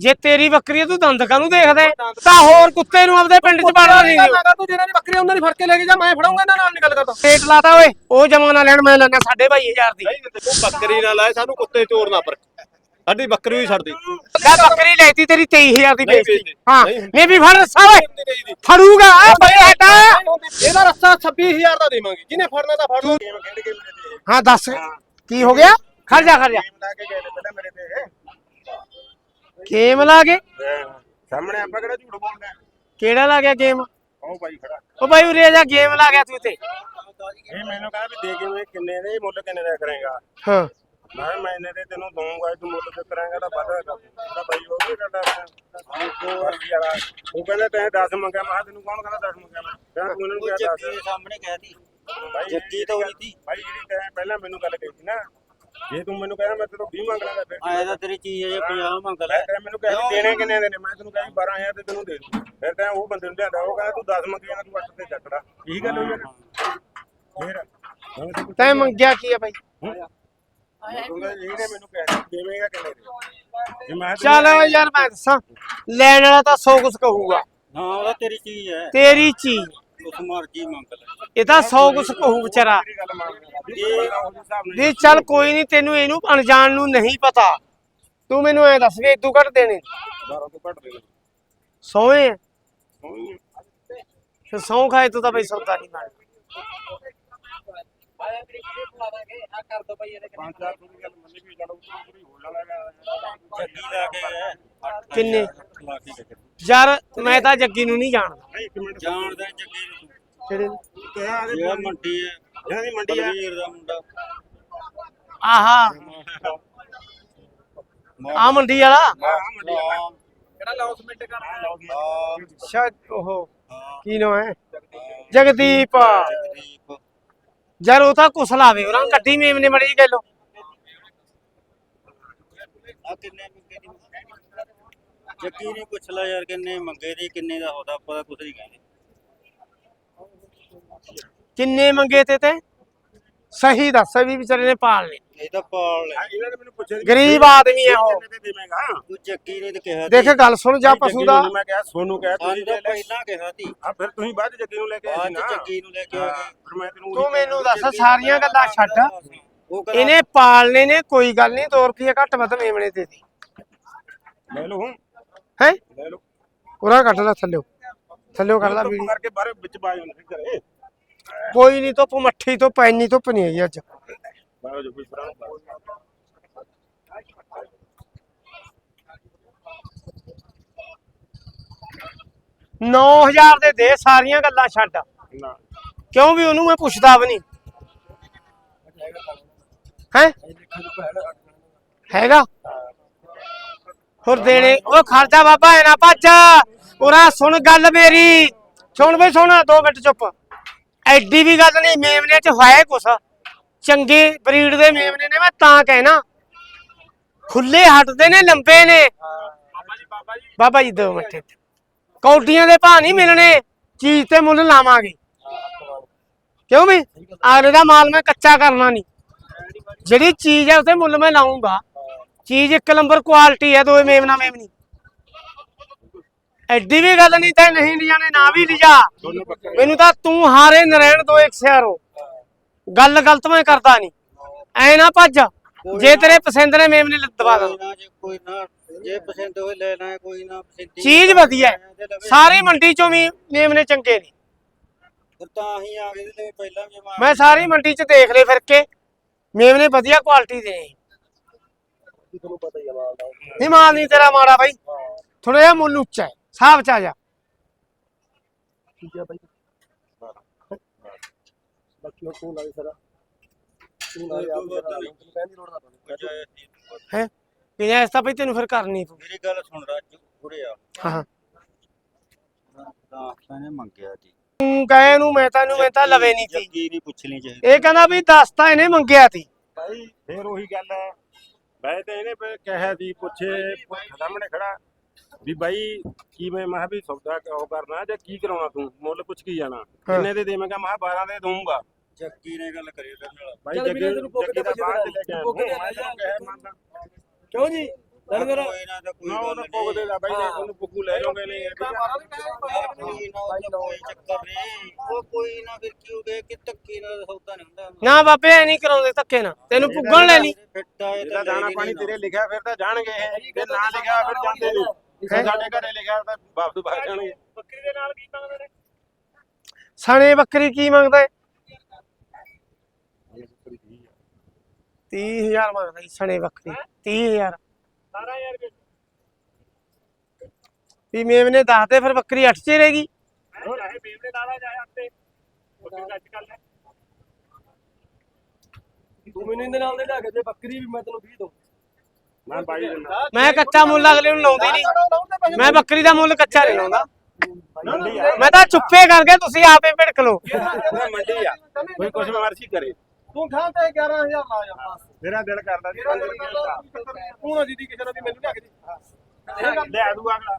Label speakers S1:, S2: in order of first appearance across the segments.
S1: ਜੇ ਤੇਰੀ ਬੱਕਰੀ ਆ, ਤੂੰ ਦੰਦ ਕਾਹਨੂੰ ਦੇਖਦਾ ਹੈ? ਤਾਂ ਹੋਰ ਕੁੱਤੇ ਨੂੰ ਆਪਦੇ ਪਿੰਡ ਚ ਬਾੜਾ ਨਹੀਂ ਦਿਓ
S2: ਤੂੰ ਜਿਹਨਾਂ ਦੀ ਬੱਕਰੀ ਉਹਨਾਂ ਦੀ ਫੜ ਕੇ ਲੈ ਕੇ ਜਾ ਮੈਂ ਫੜਾਉਂਗਾ ਇਹਨਾਂ ਨਾਲ ਨਹੀਂ ਗੱਲ ਕਰਦਾ।
S1: ਰੇਟ ਲਾਤਾ ਓਏ ਉਹ ਜਮਾ ਨਾ ਲੈਣ ਮੈਂ ਲੈਣਾ 22500 ਦੀ।
S3: ਤੂੰ ਬੱਕਰੀ ਨਾਲ ਆਏ ਸਾਨੂੰ ਕੁੱਤੇ ਚੋਰ ਨਾ ਪਰ ਸਾਡੀ ਬੱਕਰੀ ਵੀ ਛੱਡ ਦੇ।
S1: ਮੈਂ ਬੱਕਰੀ ਲੈਤੀ ਤੇਰੀ 23000 ਦੀ
S3: ਨਹੀਂ
S1: ਵੇਚਤੀ।
S3: ਵੇਚਦੀ।
S1: ਹਾਂ
S3: ਨਹੀਂ।
S1: ਮੈਂ ਵੀ ਫੜ ਰੱਸਾ ਓਏ। ਫੜੂਗਾ ਆ ਬੜੇ ਹਟਾ
S2: ਇਹਦਾ ਰੱਸਾ 26000 ਦਾ ਦੇਵਾਂਗੇ। ਜਿਹਨੇ ਫੜਨਾ ਤਾਂ ਫੜ ਲਓ।
S1: ਹਾਂ ਦੱਸ ਕੀ ਹੋ ਗਿਆ? ਖੜ ਜਾ ਖੜ ਜਾ।
S2: ਗੇਮ ਲਾ ਕੇ? ਤੇ ਸਾਹਮਣੇ ਆਪਾਂ ਕਿਹੜਾ ਝੂਠ ਬੋਲਣਾ ਹੈ?
S1: ਕਿਹੜਾ ਲਾ ਗਿਆ ਗੇਮ
S2: ਉਹ ਬਾਈ ਖੜਾ।
S1: ਉਹ ਬਾਈ ਉਰੇ ਜਾ ਗੇਮ ਲਾ ਗਿਆ ਤੂੰ ਤੇ
S2: ਇਹ ਮੈਨੂੰ ਕਹਿੰਦਾ ਵੀ ਦੇ ਕੇ ਕਿੰਨੇ ਦੇ ਮੁੱਲ ਕਿੰਨੇ ਦਾ ਕਰੇਗਾ।
S1: ਹਾਂ।
S2: ਮੈਂ ਕਿਹਾ ਮੈਂ ਦੇ ਤੈਨੂੰ ਦਊਂਗਾ ਤੂੰ ਮੁੱਲ ਤੇ ਕਰਾਂਗਾ ਤਾਂ ਵੱਧ ਹੋਏਗਾ ਉਹਦਾ ਬਾਈ ਉਹ ਵੀ ਕਹਿੰਦਾ ਉਹ ਅਰਜੀ ਵਾਲਾ ਉਹ ਕਹਿੰਦਾ ਤੈਂ 10 ਮੰਗਿਆ ਮੈਂ ਕਿਹਾ ਤੈਨੂੰ ਕੌਣ ਕਹਿੰਦਾ 10 ਮੰਗਿਆ ਮੈਂ? ਕਹਿੰਦਾ ਤੂੰ ਇਹਨਾਂ ਨੂੰ ਕਿਹਾ 10
S4: ਸਾਹਮਣੇ ਕਹਿਤੀ
S2: ਬਾਈ
S4: ਜੱਗੀ ਤਾਂ ਹੋਈ ਤੀ
S2: ਬਾਈ ਜਿਹੜੀ ਤੈਂ ਪਹਿਲਾਂ ਮੈਨੂੰ ਗੱਲ ਕਹੀ ਸੀ ਨਾ ਜੇ ਤੂੰ ਮੈਨੂੰ ਕਹਿੰਦਾ ਮੈਂ ਤੈਨੂੰ 20 ਮੰਗ ਲਾਂਗਾ ਫਿਰ
S4: ਆਇਆ ਤਾਂ ਤੇਰੀ ਚੀਜ਼ ਹੈ 50 ਮੰਗ ਲੈ।
S2: ਮੈਂ ਤੈਂ ਮੈਨੂੰ ਦੇਣੇ ਕਿੰਨੇ ਦੇ ਨੇ? ਮੈਂ ਤੈਨੂੰ ਕਿਹਾ ਸੀ 12000 ਤੇ ਤੈਨੂੰ ਦੇ ਦੂੰ ਫਿਰ ਤੈਂ ਉਹ ਬੰਦੇ ਨੂੰ ਲਿਆਂਦਾ ਉਹ ਕਹਿੰਦਾ ਤੂੰ 10 ਮੰਗੀ ਜਾਂਦਾ ਤੂੰ 8 ਤੇ ਚੱਕੜਾ ਇਹੀ ਗੱਲ ਹੋਈ ਹੈ ਨਾ ਫਿਰ ਤੈਨੂੰ
S1: ਤੈਂ ਮੰਗਿਆ ਕੀ
S2: ਜੇ ਮੈਂ
S1: ਚੱਲ ਯਾਰ ਮੈਂ ਦੱਸਾਂ ਲੈਣ ਵਾਲਾ ਤਾਂ ਸੌ ਕੁਛ ਕਹੂਗਾ।
S4: ਹਾਂ ਉਹਦਾ ਤੇਰੀ ਚੀਜ਼ ਹੈ।
S1: ਤੇਰੀ ਚੀਜ਼।
S4: ਉਸ ਮਰਜ਼ੀ ਮੰਗ ਲੈ
S1: ਇਹ ਤਾਂ ਸੌ ਕੁਛ ਕਹੂ ਵਿਚਾਰਾ ਵੀ ਚੱਲ ਕੋਈ ਨਹੀਂ ਤੈਨੂੰ ਇਹਨੂੰ ਅਣਜਾਣ ਨੂੰ ਨਹੀਂ ਪਤਾ ਤੂੰ ਮੈਨੂੰ ਐ ਦੱਸ ਵੀ ਇਦੋਂ ਘੱਟ ਦੇਣੇ
S2: 12 ਤੋਂ ਘੱਟ ਦੇ
S1: ਸੌਏ ਆ? ਫਿਰ ਸੌ ਖਾਏ ਤੂੰ ਤਾਂ ਬਈ ਸੌਦਾ ਨਹੀਂ ਬਣਦਾ
S2: ਪੰਜ ਚਾਰ ਸੌ ਦੀ ਗੱਲ ਮੰਨੀ ਵੀ ਚਲੋ ਥੋੜੀ ਹੋ ਜਾਣਾ
S4: ਜੱਗੀ ਲਾ ਕੇ ਅੱਠ
S1: ਕਿੰਨੇ?
S4: ਲਾ ਕੇ ਦੇ।
S1: ਯਾਰ ਮੈਂ ਤਾਂ ਜੱਗੀ ਨੂੰ ਨਹੀਂ ਜਾਣਦਾ।
S2: ਨਹੀਂ ਇੱਕ ਮਿੰਟ।
S4: ਜਾਣਦਾ ਜੱਗੀ ਨੂੰ।
S1: ਕਿਹੜੇ ਨੂੰ?
S2: ਕਿਹਾ
S4: ਜਿਹੜਾ ਮੰਡੀ ਹੈ।
S2: ਇਹਨਾਂ ਦੀ ਮੰਡੀ ਆ।
S4: ਬਲਵੀਰ ਦਾ ਮੁੰਡਾ।
S1: ਆਹਾ। ਆ ਮੰਡੀ ਵਾਲਾ?
S2: ਮੰਡੀ ਆ। ਲਾਉਸਮੈਂਟ
S1: ਸ਼ਾਇਦ ਉਹ ਕੀ ਨਾਮ ਹੈ? ਜਗਦੀਪ।
S4: ਜਗਦੀਪ।
S1: ਯਾਰ ਉਹ ਤਾਂ ਕੁਛ ਲਾਵੇ ਉਹਨਾਂ ਗੱਡੀ ਮੇਮ ਨੇ ਮੜੀ ਗੱਲ
S4: ਆ ਕਿੰਨੇ ਮੰਗੇ ਦੀ ਜੱਗੀ ਨੇ ਪੁੱਛ ਲਾ ਯਾਰ ਕਿੰਨੇ ਮੰਗੇ ਦੀ ਕਿੰਨੇ ਦਾ ਹੋਦਾ ਪਤਾ ਕੁਛ ਨਹੀਂ ਕਹਿੰਦੇ।
S1: ਕਿੰਨੇ ਮੰਗੇ ਤੇ ਤੇ? ਸਹੀ ਦੱਸ ਵੀ ਵਿਚਾਰੇ ਨੇ ਪਾਲ ਨੇ।
S4: ਇਹ ਤਾਂ ਪਾਲ ਲੈ
S2: ਇਹਨਾਂ ਨੇ ਮੈਨੂੰ ਪੁੱਛਿਆ ਸੀ,
S1: ਗਰੀਬ ਆਦਮੀ ਹੈ ਉਹ।
S2: ਕਿੰਨੇ ਦੇ ਦੇਵੇਂਗਾ?
S4: ਤੂੰ ਜੱਗੀ ਨੇ ਤਾਂ ਕਿਹਾ
S1: ਦੇਖ ਗੱਲ ਸੁਣ ਜਾ ਪਸ਼ੂ ਦਾ।
S2: ਮੈਂ ਕਿਹਾ ਸੋਨੂੰ ਕਿਹਾ ਤੁਸੀਂ
S4: ਸਾਨੂੰ ਤਾਂ
S2: ਲੈ
S4: ਪਹਿਲਾਂ ਕਿਹਾ ਸੀ।
S2: ਆ ਫਿਰ ਤੁਸੀਂ ਬਾਅਦ 'ਚ ਜੱਗੀ ਨੂੰ ਲੈ ਕੇ ਆਏ ਨਾ।
S4: ਜੱਗੀ ਨੂੰ ਲੈ ਕੇ ਆ ਗਏ।
S2: ਫਿਰ ਮੈਂ ਤੈਨੂੰ
S1: ਤੂੰ ਮੈਨੂੰ ਦੱਸ ਸਾਰੀਆਂ ਗੱਲਾਂ ਛੱਡ।
S4: ਉਹ ਕਹਿੰਦਾ
S1: ਇਹਨੇ ਪਾਲਨੇ ਨੇ ਕੋਈ ਗੱਲ ਨਹੀਂ 2 ਰੁਪਏ ਘੱਟ ਵੱਧ ਮੇਮਣੇ ਤੇ ਦੀ।
S2: ਲੈ ਲਓ ਹੁਣ।
S1: ਹੈ?
S2: ਲੈ ਲਓ।
S1: ਪੂਰਾ ਕੱਢ ਲੈ ਥੱਲੇ ਥੱਲੇ ਕੱਢ ਲੈ ਵੀਡੀਓ
S2: ਕਰਕੇ ਬਾਹਰ ਵਿੱਚ ਬਾਜ ਹੁੰਦੇ ਘਰੇ।
S1: ਕੋਈ ਨਹੀਂ ਧੁੱਪ ਮੱਠੀ ਤੋਂ ਪੈਣੀ ਧੁੱਪ ਨਹੀਂ ਹੈਗੀ ਅੱਜ।
S2: ਬਾਹਰ ਜੋ ਕੋਈ ਪੁਰਾਣਾ
S1: 9000 ਦੇ ਦੇ ਸਾਰੀਆਂ ਗੱਲਾਂ ਛੱਡ।
S2: ਨਾ।
S1: ਕਿਉਂ ਵੀ ਉਹਨੂੰ ਮੈਂ ਪੁੱਛਦਾ ਵੀ ਨਹੀਂ ਹੈ? ਹੈਗਾ? ਹੋਰ ਦੇਣੇ। ਉਹ ਖਰਚਾ ਬਾਬਾ ਐ ਨਾ ਭੱਜ। ਉਰਾ ਸੁਣ ਗੱਲ ਮੇਰੀ। ਸੁਣ ਬਈ, ਸੁਣ, ਦੋ ਮਿੰਟ ਚੁੱਪ। ਐਡੀ ਵੀ ਗੱਲ ਨਹੀਂ, ਮੇਮਨੇ ਚ ਹੋਇਆ ਕੁਛ। ਚੰਗੇ ਬਰੀਡ ਦੇ ਮੇਮਨੇ ਨੇ, ਮੈਂ ਤਾਂ ਕਹਿਣਾ। ਖੁੱਲੇ ਹਟਦੇ ਨੇ, ਲੰਬੇ ਨੇ। ਬਾਬਾ ਜੀ, ਦੋ ਮਿੰਟ। ਕੌਡੀਆਂ ਦੇ ਭਾਅ ਨਹੀਂ ਮਿਲਣੇ। ਚੀਜ਼ ਤੇ ਮੁੱਲ ਲਾਵਾਂਗੇ। ਕਿਉਂ ਵੀ ਆਲੇ ਦਾ ਮਾਲ ਮੈਂ ਕੱਚਾ ਕਰਨਾ ਨਹੀਂ। ਜਿਹੜੀ ਚੀਜ਼ ਹੈ ਉਤੇ ਮੁੱਲ ਮੈਂ ਲਾਉਂਗਾ ਚੀਜ਼ ਇੱਕ ਨੰਬਰ ਕੁਆਲਿਟੀ ਹੈ ਦੋਵੇਂ ਮੇਮਨਾ ਮੇਮਨੀ ਐਡੀ ਵੀ ਗੱਲ ਨਹੀਂ ਤੇ ਨਹੀਂ ਲਿਜਾਣੇ ਨਾ ਵੀ ਲਿਜਾ। ਮੈਨੂੰ ਤਾਂ ਤੂੰ ਹਾਰੇ ਨਰੈਣ ਦੋ ਇੱਕ ਸਿਆਰੋ ਗੱਲ ਗਲਤ ਮੈਂ ਕਰਦਾ ਨਹੀਂ ਐ ਨਾ ਭੱਜ। ਜੇ ਤੇਰੇ ਪਸੰਦ ਨੇ ਮੇਮਨੇ ਦਵਾ ਦਾਂ
S4: ਕੋਈ ਨਾ ਜੇ ਕੋਈ ਨਾ ਜੇ ਪਸੰਦ ਹੋਏ ਲੈ ਲੈ ਕੋਈ ਨਾ ਪਸੰਦ
S1: ਚੀਜ਼ ਵਧੀਆ। ਸਾਰੀ ਮੰਡੀ ਚੋਂ ਵੀ ਮੇਮਨੇ ਚੰਗੇ ਨੇ।
S4: ਤਾਂ ਹੀ ਆ ਗਏ ਤੇ ਪਹਿਲਾਂ ਵੀ ਮਾਰ
S1: ਮੈਂ ਸਾਰੀ ਮੰਡੀ ਚ ਦੇਖ ਲਏ ਫਿਰ ਕੇ। ਮੇਮਨੇ ਵਧੀਆ ਕੁਆਲਿਟੀ ਦੇ। ਨੇ
S2: ਤੁਹਾਨੂੰ ਪਤਾ ਹੀ ਆ ਮਾਲ ਦਾ?
S1: ਨਹੀਂ ਮਾਲ ਨਹੀਂ ਤੇਰਾ ਮਾੜਾ ਬਾਈ। ਥੋੜਾ ਜਿਹਾ ਮੁੱਲ ਉੱਚਾ ਹੈ। ਸਾਹਬ ਚ ਆ ਜਾ।
S2: ਠੀਕ ਆ ਬਾਈ। ਬਾਕੀ ਉਹ ਤੂੰ ਲਾਈ ਸਾਰਾ। ਤੂੰ ਆਪ ਸਾਰਾ ਤੈਨੂੰ ਕਹਿੰਦੀ ਲੋੜ ਨਾ ਪਵੇ।
S1: ਹੈ? ਇਸ ਤਾਂ ਬਈ ਤੈਨੂੰ ਫਿਰ ਕਰਨੀ ਪਊ।
S4: ਮੇਰੀ ਗੱਲ ਸੁਣ ਰਾਜੂ ਉਰੇ ਆ।
S1: ਹਾਂ ਹਾਂ।
S4: ਤਾਂ ਮੈਨੇ ਮੰਗਿਆ ਸੀ।
S1: ਤੂੰ ਕਹੇ ਨੂੰ ਮੈਂ ਤੈਨੂੰ ਮੈਂ ਤਾਂ ਲਵੇ ਨਹੀਂ ਤੀ
S4: ਜੱਗੀ ਨਹੀਂ ਪੁੱਛਣੀ ਚਾਹੀਦੀ
S1: ਇਹ ਕਹਿੰਦਾ ਵੀ ਦੱਸ ਤਾਂ ਇਹਨੇ ਮੰਗਿਆ ਤੀ
S2: ਭਾਈ ਫੇਰ ਉਹੀ ਗੱਲ ਹੈ ਮੈਂ ਤੇ ਇਹਨੇ ਫਿਰ ਕਿਹਾ ਸੀ ਪੁੱਛੇ ਸਾਹਮਣੇ ਖੜਾ ਵੀ ਬਾਈ ਕੀ ਮੈਂ ਮਹਾ ਵੀ ਸੌਦਾ ਉਹ ਕਰਨਾ ਜਾਂ ਕੀ ਕਰਾਉਣਾ ਤੂੰ? ਮੁੱਲ ਪੁੱਛ ਕੀ ਜਾਣਾ। ਕਿੰਨੇ ਦੇ ਦੇਵੇਂਗਾ ਮਹਾ 12 ਦੇ ਦਊਂਗਾ।
S4: ਜੱਗੀ ਨੇ ਗੱਲ ਕਰੀ ਉਹਦੇ ਨਾਲ।
S2: ਬਾਈ ਜੱਗੇ ਦਾ ਬਾਅਦ ਲੈ ਕੇ ਆਇਆ ਮੈਂ ਤੈਨੂੰ
S4: ਕੋਈ ਨਾ ਗੱਲ
S2: ਤਾਂ
S4: ਨਹੀਂ।
S2: ਪੁੱਗਦੇ ਦਾ ਬਾਈ ਨੇ ਉਹਨੂੰ ਪੁੱਗੂ ਲੈ ਜਾਓਗੇ ਨਹੀਂ ਇਹ
S4: ਕੋਈ ਨਾ ਉਹ ਤਾਂ ਕੋਈ ਚੱਕਰ ਨਹੀਂ। ਉਹ ਕੋਈ ਨਾ ਫਿਰ ਕੀ ਹੋ ਗਿਆ ਕਿ ਧੱਕੇ ਨਾਲ ਸੌਦਾ ਨਹੀਂ ਹੁੰਦਾ?
S1: ਨਾ ਬਾਬੇ ਐ ਨਹੀਂ ਕਰਾਉਂਦੇ ਧੱਕੇ ਨਾਲ। ਤੈਨੂੰ ਪੁੱਗਣ ਲੈ ਲਈ।
S4: ਫਿੱਟਾ
S2: ਇਹਦਾ ਦਾਣਾ ਪਾਣੀ ਤੇਰੇ ਲਿਖਿਆ ਫਿਰ ਤਾਂ ਜਾਣਗੇ ਇਹ। ਜੇ ਨਾ ਲਿਖਿਆ ਫਿਰ ਜਾਂਦੇ ਨਹੀਂ। ਸਾਡੇ ਘਰੇ ਲਿਖਿਆ ਤਾਂ ਵਾਪਸ ਭਾਗ ਜਾਣਗੇ। ਬੱਕਰੀ ਦੇ ਨਾਲ ਕੀ ਮੰਗਦੇ ਨੇ?
S1: ਸਣੇ ਬੱਕਰੀ ਕੀ ਮੰਗਦਾ? ਹੈ 30000 ਮੰਗਦਾ ਜੀ ਸਣੇ ਬੱਕਰੀ। 30000
S2: 18000 ਰੁਪਏ
S1: ਵੀ ਮੇਮ ਨੇ ਦੱਸ ਦੇ ਫਿਰ ਬੱਕਰੀ 8 ਚ ਰਹੇਗੀ
S2: ਹੋਰ ਇਹ ਬੇਵਰੇ ਦਾਦਾ ਜਾਏ ਹੱਤੇ ਬੱਕਰੀ ਦਾ ਅੱਜ ਕੱਲ
S3: ਤੂੰ ਮੈਨੂੰ ਇਹਦੇ ਨਾਲ ਦੇ ਲਿਆ ਕੇ ਦੇ ਬੱਕਰੀ ਵੀ ਮੈਂ ਤੈਨੂੰ 20 ਦਊਂ।
S2: ਮੈਂ ਬਾਈ ਦਿੰਦਾ
S1: ਮੈਂ ਕੱਚਾ ਮੁੱਲ ਅਗਲੇ ਨੂੰ ਲਾਉਂਦੀ ਨਹੀਂ। ਮੈਂ ਬੱਕਰੀ ਦਾ ਮੁੱਲ ਕੱਚਾ ਨਹੀਂ ਲਾਉਂਦਾ। ਮੈਂ ਤਾਂ ਚੁੱਪੇ ਕਰਕੇ ਤੁਸੀਂ ਆਪੇ ਭਿੜਕ ਲਓ।
S2: ਇਹ ਮੰਡੀ ਆ। ਕੋਈ ਕੁਛ ਮਰਜ਼ੀ ਕਰੇ।
S3: ਤੂੰ ਖਾਂ ਤੇ 11000 ਲਾ ਜਾ ਬਸ।
S2: ਮੇਰਾ ਦਿਲ ਕਰਦਾ ਸੀ। 5 ਰੁਪਏ ਦਾ
S3: ਤੂੰ ਨਾ ਦੀਦੀ ਕਿਸੇ ਨਾਲ ਵੀ ਮੈਨੂੰ ਕੇ ਦੇ
S2: ਲੈ ਦੂਗਾ ਅਗਲਾ।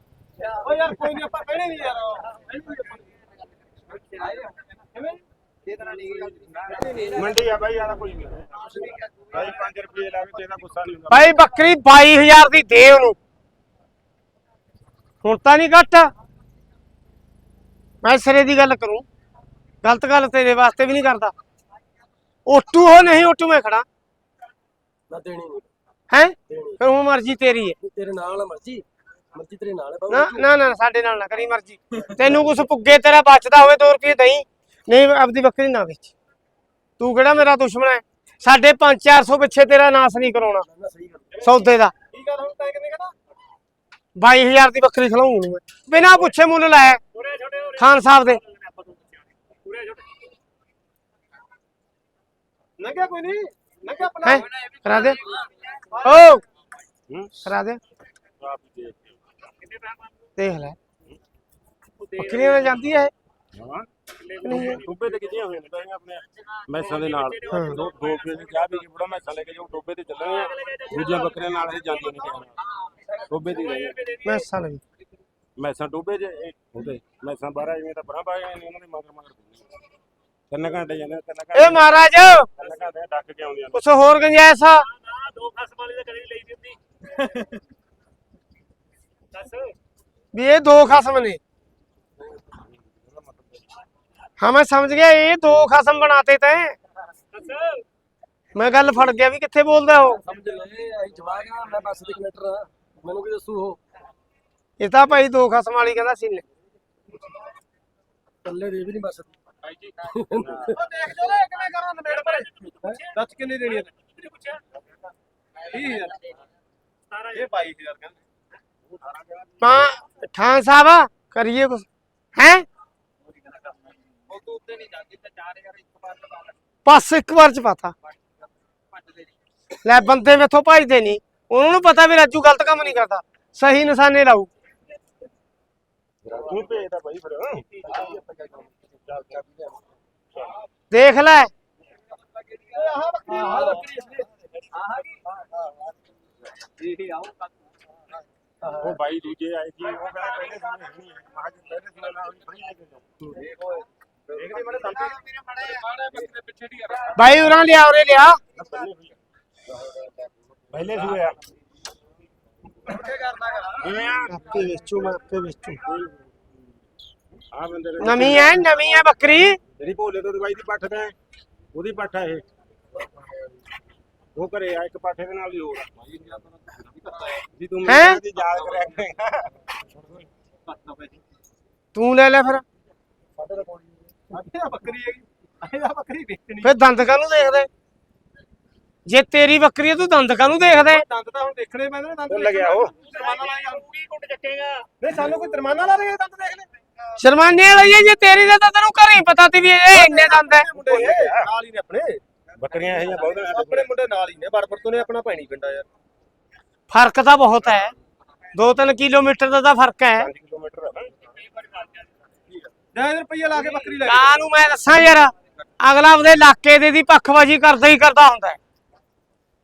S3: ਓ ਯਾਰ ਕੋਈ ਨਹੀਂ ਆਪਾਂ ਕਹਿਣੇ ਨਹੀਂ ਯਾਰ।
S2: ਮੰਡੀ ਆ ਬਾਈ ਆਲਾ ਕੋਈ ਨਹੀਂ ਬਾਈ 5 ਰੁਪਏ ਲਾ ਕੇ ਤੇਰਾ ਗੁੱਸਾ ਨਹੀਂ ਹੁੰਦਾ।
S1: ਭਾਈ ਬੱਕਰੀ 22000 ਦੀ ਦੇ ਉਹਨੂੰ। ਹੁਣ ਤਾਂ ਨਹੀਂ ਘੱਟ। ਮੈਂ ਸਿਰੇ ਦੀ ਗੱਲ ਕਰੂੰ। ਗਲਤ ਗੱਲ ਤੇਰੇ ਵਾਸਤੇ ਵੀ ਨਹੀਂ ਕਰਦਾ। ਓਟੂ ਹੋ ਨਹੀਂ ਓਟੂ ਮੈਂ ਖੜਾ
S3: ਨਾ ਦੇਣੀ ਨਹੀਂ।
S1: ਹੈ? ਫਿਰ ਹੁਣ ਮਰਜ਼ੀ ਤੇਰੀ ਹੈ।
S3: ਤੇਰੇ ਨਾਲ ਆ ਮਰਜ਼ੀ। ਮਰਜ਼ੀ ਤੇਰੇ ਨਾਲ ਹੈ
S1: ਨਾ ਨਾ ਨਾ ਸਾਡੇ ਨਾਲ ਨਾ ਕਰੀ ਮਰਜ਼ੀ। ਤੈਨੂੰ ਕੁਛ ਪੁੱਗੇ ਤੇਰਾ ਬਚਦਾ ਹੋਵੇ 2 ਰੁਪਏ ਦਈ ਨਹੀਂ ਆਪਦੀ ਬੱਕਰੀ ਨਾ ਵੇਚ। ਤੂੰ ਕਿਹੜਾ ਮੇਰਾ ਦੁਸ਼ਮਣ ਹੈ? ਸਾਡੇ 5-400 ਪਿੱਛੇ ਤੇਰਾ ਨਾਸ ਨਹੀਂ ਕਰਾਉਣਾ।
S3: ਨਾ ਸਹੀ ਗੱਲ
S1: ਸੌਦੇ ਦਾ।
S3: ਕੀ ਹੁਣ ਕਹਦਾ
S1: 22000 ਦੀ ਬੱਕਰੀ ਖਲਾਉਂ ਨੂੰ ਮੈਂ। ਬਿਨਾ ਪੁੱਛੇ ਮੁੱਲ ਲਾਇਆ। ਖਾਨ ਸਾਹਿਬ ਦੇ।
S3: ਨੰਗਾ ਕੋਈ ਨਹੀਂ ਨੰਗਾ ਆਪਣਾ।
S1: ਹੈ ਕਰਾ ਦੇ। ਓ! ਕਰਾ
S2: ਦੇਖ
S1: ਲੈ। ਨਾਲ ਜਾਂਦੀ ਹੈ।
S2: ਹਾਂ? ਟੋਬੇ ਤੇ ਕਿੱਥੇ ਹੋਏ ਨੇ ਤਾਂ ਇਹ ਆਪਣੇ ਮੈਸਾਂ ਦੇ ਨਾਲ। ਦੋ ਦੋ ਰੁਪਏ ਦੀ ਚਾਹ ਵੀ ਕਿ ਬੜਾ ਮੈਸਾਂ ਲੈ ਕੇ ਜਾਓ ਟੋਬੇ ਤੇ ਚੱਲਾਂਗੇ ਦੂਜੀਆਂ ਬੱਕਰੀਆਂ ਨਾਲ ਇਹ ਜਾਂਦੀਆਂ ਨਹੀਂ ਕਿਹਾ ਟੋਬੇ ਦੀ ਰਹੀ
S1: ਮੈਂ ਸਾਲ ਵੀ।
S2: ਮੈਸਾਂ ਟੋਬੇ ਇਹ ਉਹਦੇ। ਮੈਸਾਂ ਬਾਹਰ ਜਿਵੇਂ ਤਾਂ ਪਰਾਂ ਪਾਏ ਨੇ ਉਹਨਾਂ ਦੇ ਮਗਰ ਮਗਰ। ਤਿੰਨ ਘੰਟੇ ਜਾਂਦੇ
S1: ਏ ਮਹਾਰਾਜ!
S2: ਤਿੰਨ ਘੰਟੇ ਡੱਕ ਕੇ ਆਉਂਦੀਆਂ ਨੇ
S1: ਕੁਛ ਹੋਰ ਗੰਜਾਇਸ਼ ਆ
S2: ਦੋ ਖਸਮ ਵਾਲੀ ਤਾਂ ਕਦੀ ਲਈ ਦਿੱਤੀ। ਦੱਸ।
S1: ਵੀ ਇਹ ਦੋ ਖਸਮ ਨੇ। ਹਾਂ ਮੈਂ ਸਮਝ ਗਿਆ ਇਹ ਦੋ ਖਸਮ ਬਣਾਤੇ ਤੈਂ।
S2: ਦੱਸ।
S1: ਮੈਂ ਗੱਲ ਫੜ ਗਿਆ ਵੀ ਕਿੱਥੇ ਬੋਲਦਾ ਉਹ।
S3: ਸਮਝ ਲੈ ਅਸੀਂ ਜਵਾਗ ਆ ਮੈਂ ਬੱਸ ਦੇ ਕਨੈਕਟਰ ਆ। ਮੈਨੂੰ ਕੀ ਦੱਸੂ ਉਹ?
S1: ਇਹ ਤਾਂ ਭਾਈ ਦੋ ਖਸਮ ਵਾਲੀ ਕਹਿੰਦਾ ਸੀ ਨੇ
S3: ਕੱਲੇ ਦੇ ਵੀ ਨਹੀਂ ਬੱਸ।
S2: ਭਾਈ ਜੀ
S3: ਉਹ ਦੇਖ ਜੋ ਲੈ ਕਿਵੇਂ ਕਰਾਂ ਨਵੇੜ ਪਰੇ ਦੱਸ ਕਿੰਨੀ ਦੇਣੀ ਹੈ 20000 ਇਹ 22000 ਕਹਿੰਦੇ।
S1: ਮਾਂ ਠਾਂ ਸਾਹਿਬ ਕਰੀਏ ਕੁਛ। ਹੈ?
S4: ਉਹ ਤੋਂ ਉੱਤੇ ਨਹੀਂ ਜਾਂਦੀ ਤੇ 4000 ਇੱਕ ਵਾਰ ਲਗਾ ਲੈ।
S1: ਬਸ ਇੱਕ ਵਾਰ ਚ ਪਾਤਾ। ਲੈ ਬੰਦੇ ਮੇਥੋਂ ਭਜਦੇ ਨਹੀਂ। ਉਹਨਾਂ ਨੂੰ ਪਤਾ ਵੀ ਰਾਜੂ ਗਲਤ ਕੰਮ ਨਹੀਂ ਕਰਦਾ। ਸਹੀ ਨਿਸ਼ਾਨੇ ਲਾਊ।
S2: ਤੂੰ ਭੇਜਦਾ ਬਾਈ ਫਰੀ। ਲੈ ਕੇ ਜਾਓ ਦੇਖਦੇ ਮੇਰੇ ਸਾਹਮਣੇ ਮਾੜੇ ਬੱਕਰੇ ਪਿੱਛੇ ਢੀ ਆ
S1: ਬਾਈ ਉਰਾਂ ਲਿਆ ਉਰੇ ਲਿਆ
S2: ਪਹਿਲੇ ਸੂਏ ਆ ਕਿਵੇਂ ਆ
S1: ਆਪੇ ਵੇਚੂ ਮੈਂ ਆਪੇ ਵੇਚੂ
S2: ਆ ਬੰਦੇ ਨੇ
S1: ਨਵੀਂ ਐ ਨਵੀਂ ਐ ਬੱਕਰੀ।
S2: ਤੇਰੀ ਭੋਲੇ ਤੋਂ ਦਵਾਈ ਦੀ ਪੱਠ ਤੇ ਉਹਦੀ ਪੱਠ ਆ ਇਹ। ਉਹ ਘਰੇ ਆ ਇੱਕ ਪਾਠੇ ਦੇ ਨਾਲ ਵੀ ਹੋਰ। ਜੀ ਤੂੰ
S1: ਹੈਂ?
S2: ਮੇਰੇ ਦੀ ਯਾਦ ਕਰਿਆ ਕਰੇਗਾ
S1: ਤੂੰ ਲੈ ਲੈ ਫਿਰ।
S3: ਆਹ ਬੱਕਰੀ ਹੈਗੀ? ਆਹ ਬੱਕਰੀ ਵੇਚਣੀ?
S1: ਫਿਰ ਦੰਦ ਕਾਹਨੂੰ ਦੇਖਦੇ? ਜੇ ਤੇਰੀ ਬੱਕਰੀ ਹੈ ਤੂੰ ਦੰਦ ਕਾਹਨੂੰ ਦੇਖਦੇ?
S3: ਦੰਦ ਤਾਂ ਹੁਣ ਦੇਖਣੇ ਪੈਂਦੇ ਨੇ ਦੰਦ
S2: ਲੱਗਿਆ ਉਹ।
S3: ਜੁਰਮਾਨਾ ਲਾਇਆ ਪੂਰੀ ਕੁੱਟ ਚੱਕੇਗਾ। ਨਹੀਂ ਸਾਨੂੰ ਕੋਈ ਜੁਰਮਾਨਾ ਲਾ ਦੇ ਦੰਦ ਦੇਖ ਲੈ
S1: ਸ਼ਰਮਾਨੇ ਵਾਲੀ ਹੈ ਜੇ ਤੇਰੀ ਦਾ ਤਾਂ ਤੈਨੂੰ ਘਰੇ ਹੀ ਪਤਾ ਤੀ ਵੀ ਇਹ ਇੰਨੇ ਦੰਦ ਹੈ।
S3: ਮੁੰਡੇ ਨਾਲ ਹੀ ਨੇ ਆਪਣੇ।
S2: ਬੱਕਰੀਆਂ ਇਹ ਬਹੁਤ ਨੇ ਸਾਡੇ
S3: ਆਪਣੇ ਮੁੰਡੇ ਨਾਲ ਹੀ ਨੇ। ਬਰਬਰ ਤੋਂ ਨੇ ਆਪਣਾ ਪੈਣੀ ਪਿੰਡਾ ਯਾਰ।
S1: ਫ਼ਰਕ ਤਾਂ ਬਹੁਤ ਹੈ। 2-3 ਕਿਲੋਮੀਟਰ ਦਾ ਤਾਂ ਫ਼ਰਕ ਹੈ।
S2: 5 ਕਿਲੋਮੀਟਰ ਆ ਨਾ।
S3: ਜਾਂ ਰੁਪਈਆ ਲਾ ਕੇ ਬੱਕਰੀ ਲੈ
S1: ਕਾਂ ਨੂੰ ਮੈਂ ਦੱਸਾਂ ਯਾਰ ਅਗਲਾ ਆਪਦੇ ਇਲਾਕੇ ਦੇ ਦੀ ਪੱਖਬਾਜੀ ਕਰਦਾ ਹੀ ਕਰਦਾ ਹੁੰਦਾ ਹੈ।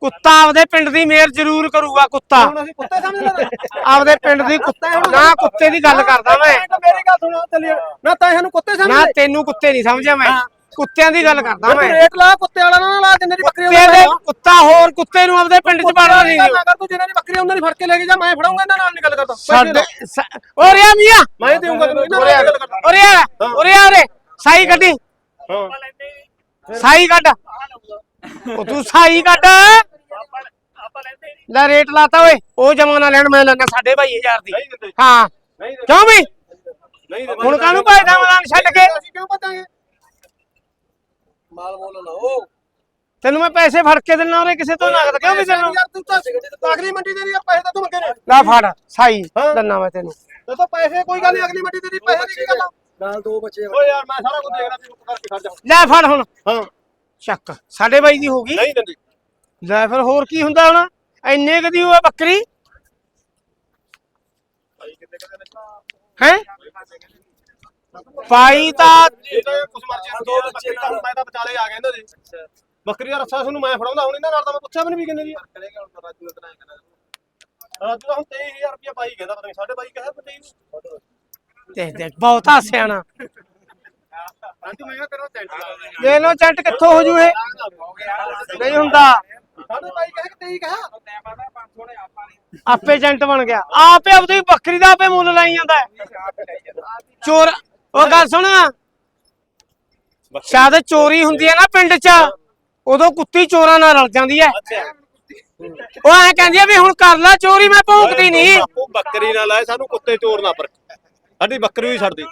S1: ਕੁੱਤਾ ਆਪਦੇ ਪਿੰਡ ਦੀ ਮੇਰ ਜ਼ਰੂਰ ਕਰੂਗਾ ਕੁੱਤਾ।
S3: ਹੁਣ ਅਸੀਂ ਕੁੱਤੇ ਸਮਝਦੇ ਨੇ।
S1: ਆਪਦੇ ਪਿੰਡ ਦੀ ਕੁੱਤਾ ਨਾ ਕੁੱਤੇ ਦੀ ਗੱਲ ਕਰਦਾ ਮੈਂ।
S3: ਮੇਰੀ ਗੱਲ ਸੁਣੋ ਚੱਲੀ ਨਾ ਤਾਂ ਸਾਨੂੰ ਕੁੱਤੇ
S1: ਨਾ
S3: ਸਮਝਦੇ
S1: ਤੈਨੂੰ ਕੁੱਤੇ ਨਹੀਂ ਸਮਝਿਆ ਮੈਂ। ਕੁੱਤਿਆਂ ਦੀ ਗੱਲ ਕਰਦਾ ਮੈਂ।
S3: ਰੇਟ ਲਾ ਕੁੱਤੇ ਵਾਲਾ ਨਾ ਲਾ ਜਿੰਨੇ ਦੀ ਬੱਕਰੀ
S1: ਕੁੱਤੇ ਦੇ ਕੁੱਤਾ ਹੋਰ ਕੁੱਤੇ ਨੂੰ ਆਪਦੇ ਪਿੰਡ ਚ ਪਾੜਨਾ ਨਹੀਂ
S3: ਕਰ ਤੂੰ ਜਿੰਨੇ ਦੀ ਬੱਕਰੀ ਉਹਨਾਂ ਦੀ ਫੜ ਕੇ ਲੈ ਕੇ ਜਾ ਮੈਂ ਫੜਾਉਂਗਾ ਇਹਨਾਂ ਨਾਲ ਨਹੀਂ ਗੱਲ ਕਰਦਾ।
S1: ਸਾਡੇ ਓਰੇ ਆ ਮੀਆਂ।
S3: ਮੈਂ ਦੇਊਂਗਾ ਤੈਨੂੰ ਇਹਨਾਂ ਨਾਲ ਨੀ ਗੱਲ ਕਰਦਾ।
S1: ਓਰੇ ਆ ਓਰੇ ਆ ਓਰੇ ਸਾਈ ਕੱਢੀ।
S3: ਹਾਂ।
S1: ਸਾਈ ਕੱਢ। ਉਹ ਤੂੰ ਸਾਈ ਕੱਢ। ਲੈ ਰੇਟ ਲਾਤਾ ਓਏ ਉਹ ਜਮਾ ਨਾ ਲੈਣ ਮੈਂ ਲੈਣਾ 2500 ਦੀ।
S3: ਨਹੀਂ ਦਿੰਦੇ।
S1: ਹਾਂ।
S3: ਨਹੀਂ ਦਿੰਦੇ।
S1: ਕਿਉਂ ਵੀ
S3: ਨਹੀਂ ਦਿੰਦੇ।
S1: ਹੁਣ ਕਾਹਨੂੰ ਭਾਜਦਾ ਮੈਦਾਨ ਛੱਡ ਕੇ?
S3: ਅਸੀਂ ਕਿਉਂ ਪਤਾਂਗੇ? ਮਾਲ ਮੋਲ ਲਾਓ।
S1: ਤੈਨੂੰ ਮੈਂ ਪੈਸੇ ਫੜ ਕੇ ਦਿੰਨਾ ਉਹਰੇ ਕਿਸੇ ਤੋਂ ਨਗਦ ਕਿਉਂ ਵੀ ਤੈਨੂੰ
S3: ਯਾਰ ਤੂੰ ਤਾਂ ਅਗਲੀ ਮੰਡੀ ਦੇ ਯਾਰ ਪੈਸੇ ਤਾਂ ਤੂੰ ਮੰਗੇ ਨੇ।
S1: ਲੈ ਫੜ ਸਾਈ। ਦਿੰਨਾ ਮੈਂ ਤੈਨੂੰ।
S3: ਤੇ ਤਾਂ ਪੈਸੇ ਕੋਈ ਗੱਲ ਨਹੀਂ ਅਗਲੀ ਮੰਡੀ ਦੇ ਪੈਸੇ ਦੀ ਕੀ ਗੱਲ ਨਾਲ ਦੋ ਬੱਚੇ ਓ ਯਾਰ ਮੈਂ ਸਾਰਾ ਕੁਝ ਦੇਖਦਾ ਤੂੰ ਕਰਕੇ ਖੜ ਜਾ।
S1: ਲੈ ਫੜ ਹੁਣ।
S3: ਹਾਂ।
S1: ਚੱਕ ਸਾਡੇ ਬਾਈ ਦੀ ਹੋ ਗਈ।
S3: ਨਹੀਂ ਦਿੰਦੇ।
S1: ਲੈ ਫਿਰ ਹੋਰ ਕੀ ਹੁੰਦਾ ਹੁਣ? ਇੰਨੇ ਕਦੀ ਹੋਇਆ ਬੱਕਰੀ? ਹੈ? ਪਾਈ ਤਾਂ
S3: ਕੁਛ ਮਰਜ਼ੀ ਨਾਲ ਦੋ ਬੱਚੇ ਨਾਲ ਹੁਣ ਮੈਂ ਤਾਂ ਵਿਚਾਲੇ ਆ ਗਿਆ ਇਹਨਾਂ ਦੇ। ਬੱਕਰੀ ਦਾ ਰੱਸਾ ਤੁਹਾਨੂੰ ਮੈਂ ਫੜਾਉਂਦਾ ਹੁਣ ਇਹਨਾਂ ਨਾਲ ਤਾਂ ਮੈਂ ਪੁੱਛਿਆ ਵੀ ਨਹੀਂ ਵੀ ਕਿੰਨੇ ਦੀ ਆ। ਕਰੇਗਾ ਹੁਣ ਰਾਜੂ ਦਾ ਰਾਜੂ ਹੁਣ 23000 ਰੁਪਏ ਪਾਈ ਕਹਿੰਦਾ ਪਤਾ ਨਹੀਂ ਸਾਡੇ ਬਾਈ ਕਹੇ ਪਤਾ ਨਹੀਂ
S1: ਦੇਖ ਦੇਖ ਬਹੁਤਾ ਸਿਆਣਾ
S3: ਰਾਜੂ ਮੈਂ ਕਿਹਾ ਤੇਰਾ ਟੈਂਟ ਲਾ।
S1: ਲੈ ਲੋ ਚੰਟ ਕਿੱਥੋਂ ਹੋ ਜੂ ਇਹ? ਨਹੀਂ ਹੁੰਦਾ।
S3: ਸਾਡੇ ਬਾਈ ਕਹੇ ਕਿ 23 ਕਹਾ
S1: ਆਪੇ ਜੰਟ ਬਣ ਗਿਆ। ਆਪੇ ਆਪਦੀ ਬੱਕਰੀ ਦਾ ਆਪੇ ਮੁੱਲ ਲਾਈ ਜਾਂਦਾ ਹੈ। ਚੋਰ ਉਹ ਗੱਲ ਸੁਣ। ਸ਼ਾਇਦ ਚੋਰੀ ਹੁੰਦੀ ਹੈ ਨਾ ਪਿੰਡ 'ਚ। ਉਦੋਂ ਕੁੱਤੀ ਚੋਰਾਂ ਨਾਲ ਰਲ ਜਾਂਦੀ ਹੈ। ਉਹ ਐ ਕਹਿੰਦੀ ਆ ਵੀ ਹੁਣ ਕਰ ਲੈ ਚੋਰੀ ਮੈਂ ਭੌਂਕਦੀ ਨਹੀਂ।
S3: ਉਹ ਬੱਕਰੀ ਨਾਲ ਆਏ ਸਾਨੂੰ ਕੁੱਤੇ ਚੋਰ ਨਾ ਪਰ ਸਾਡੀ ਬੱਕਰੀ ਵੀ ਛੱਡ ਦੇ।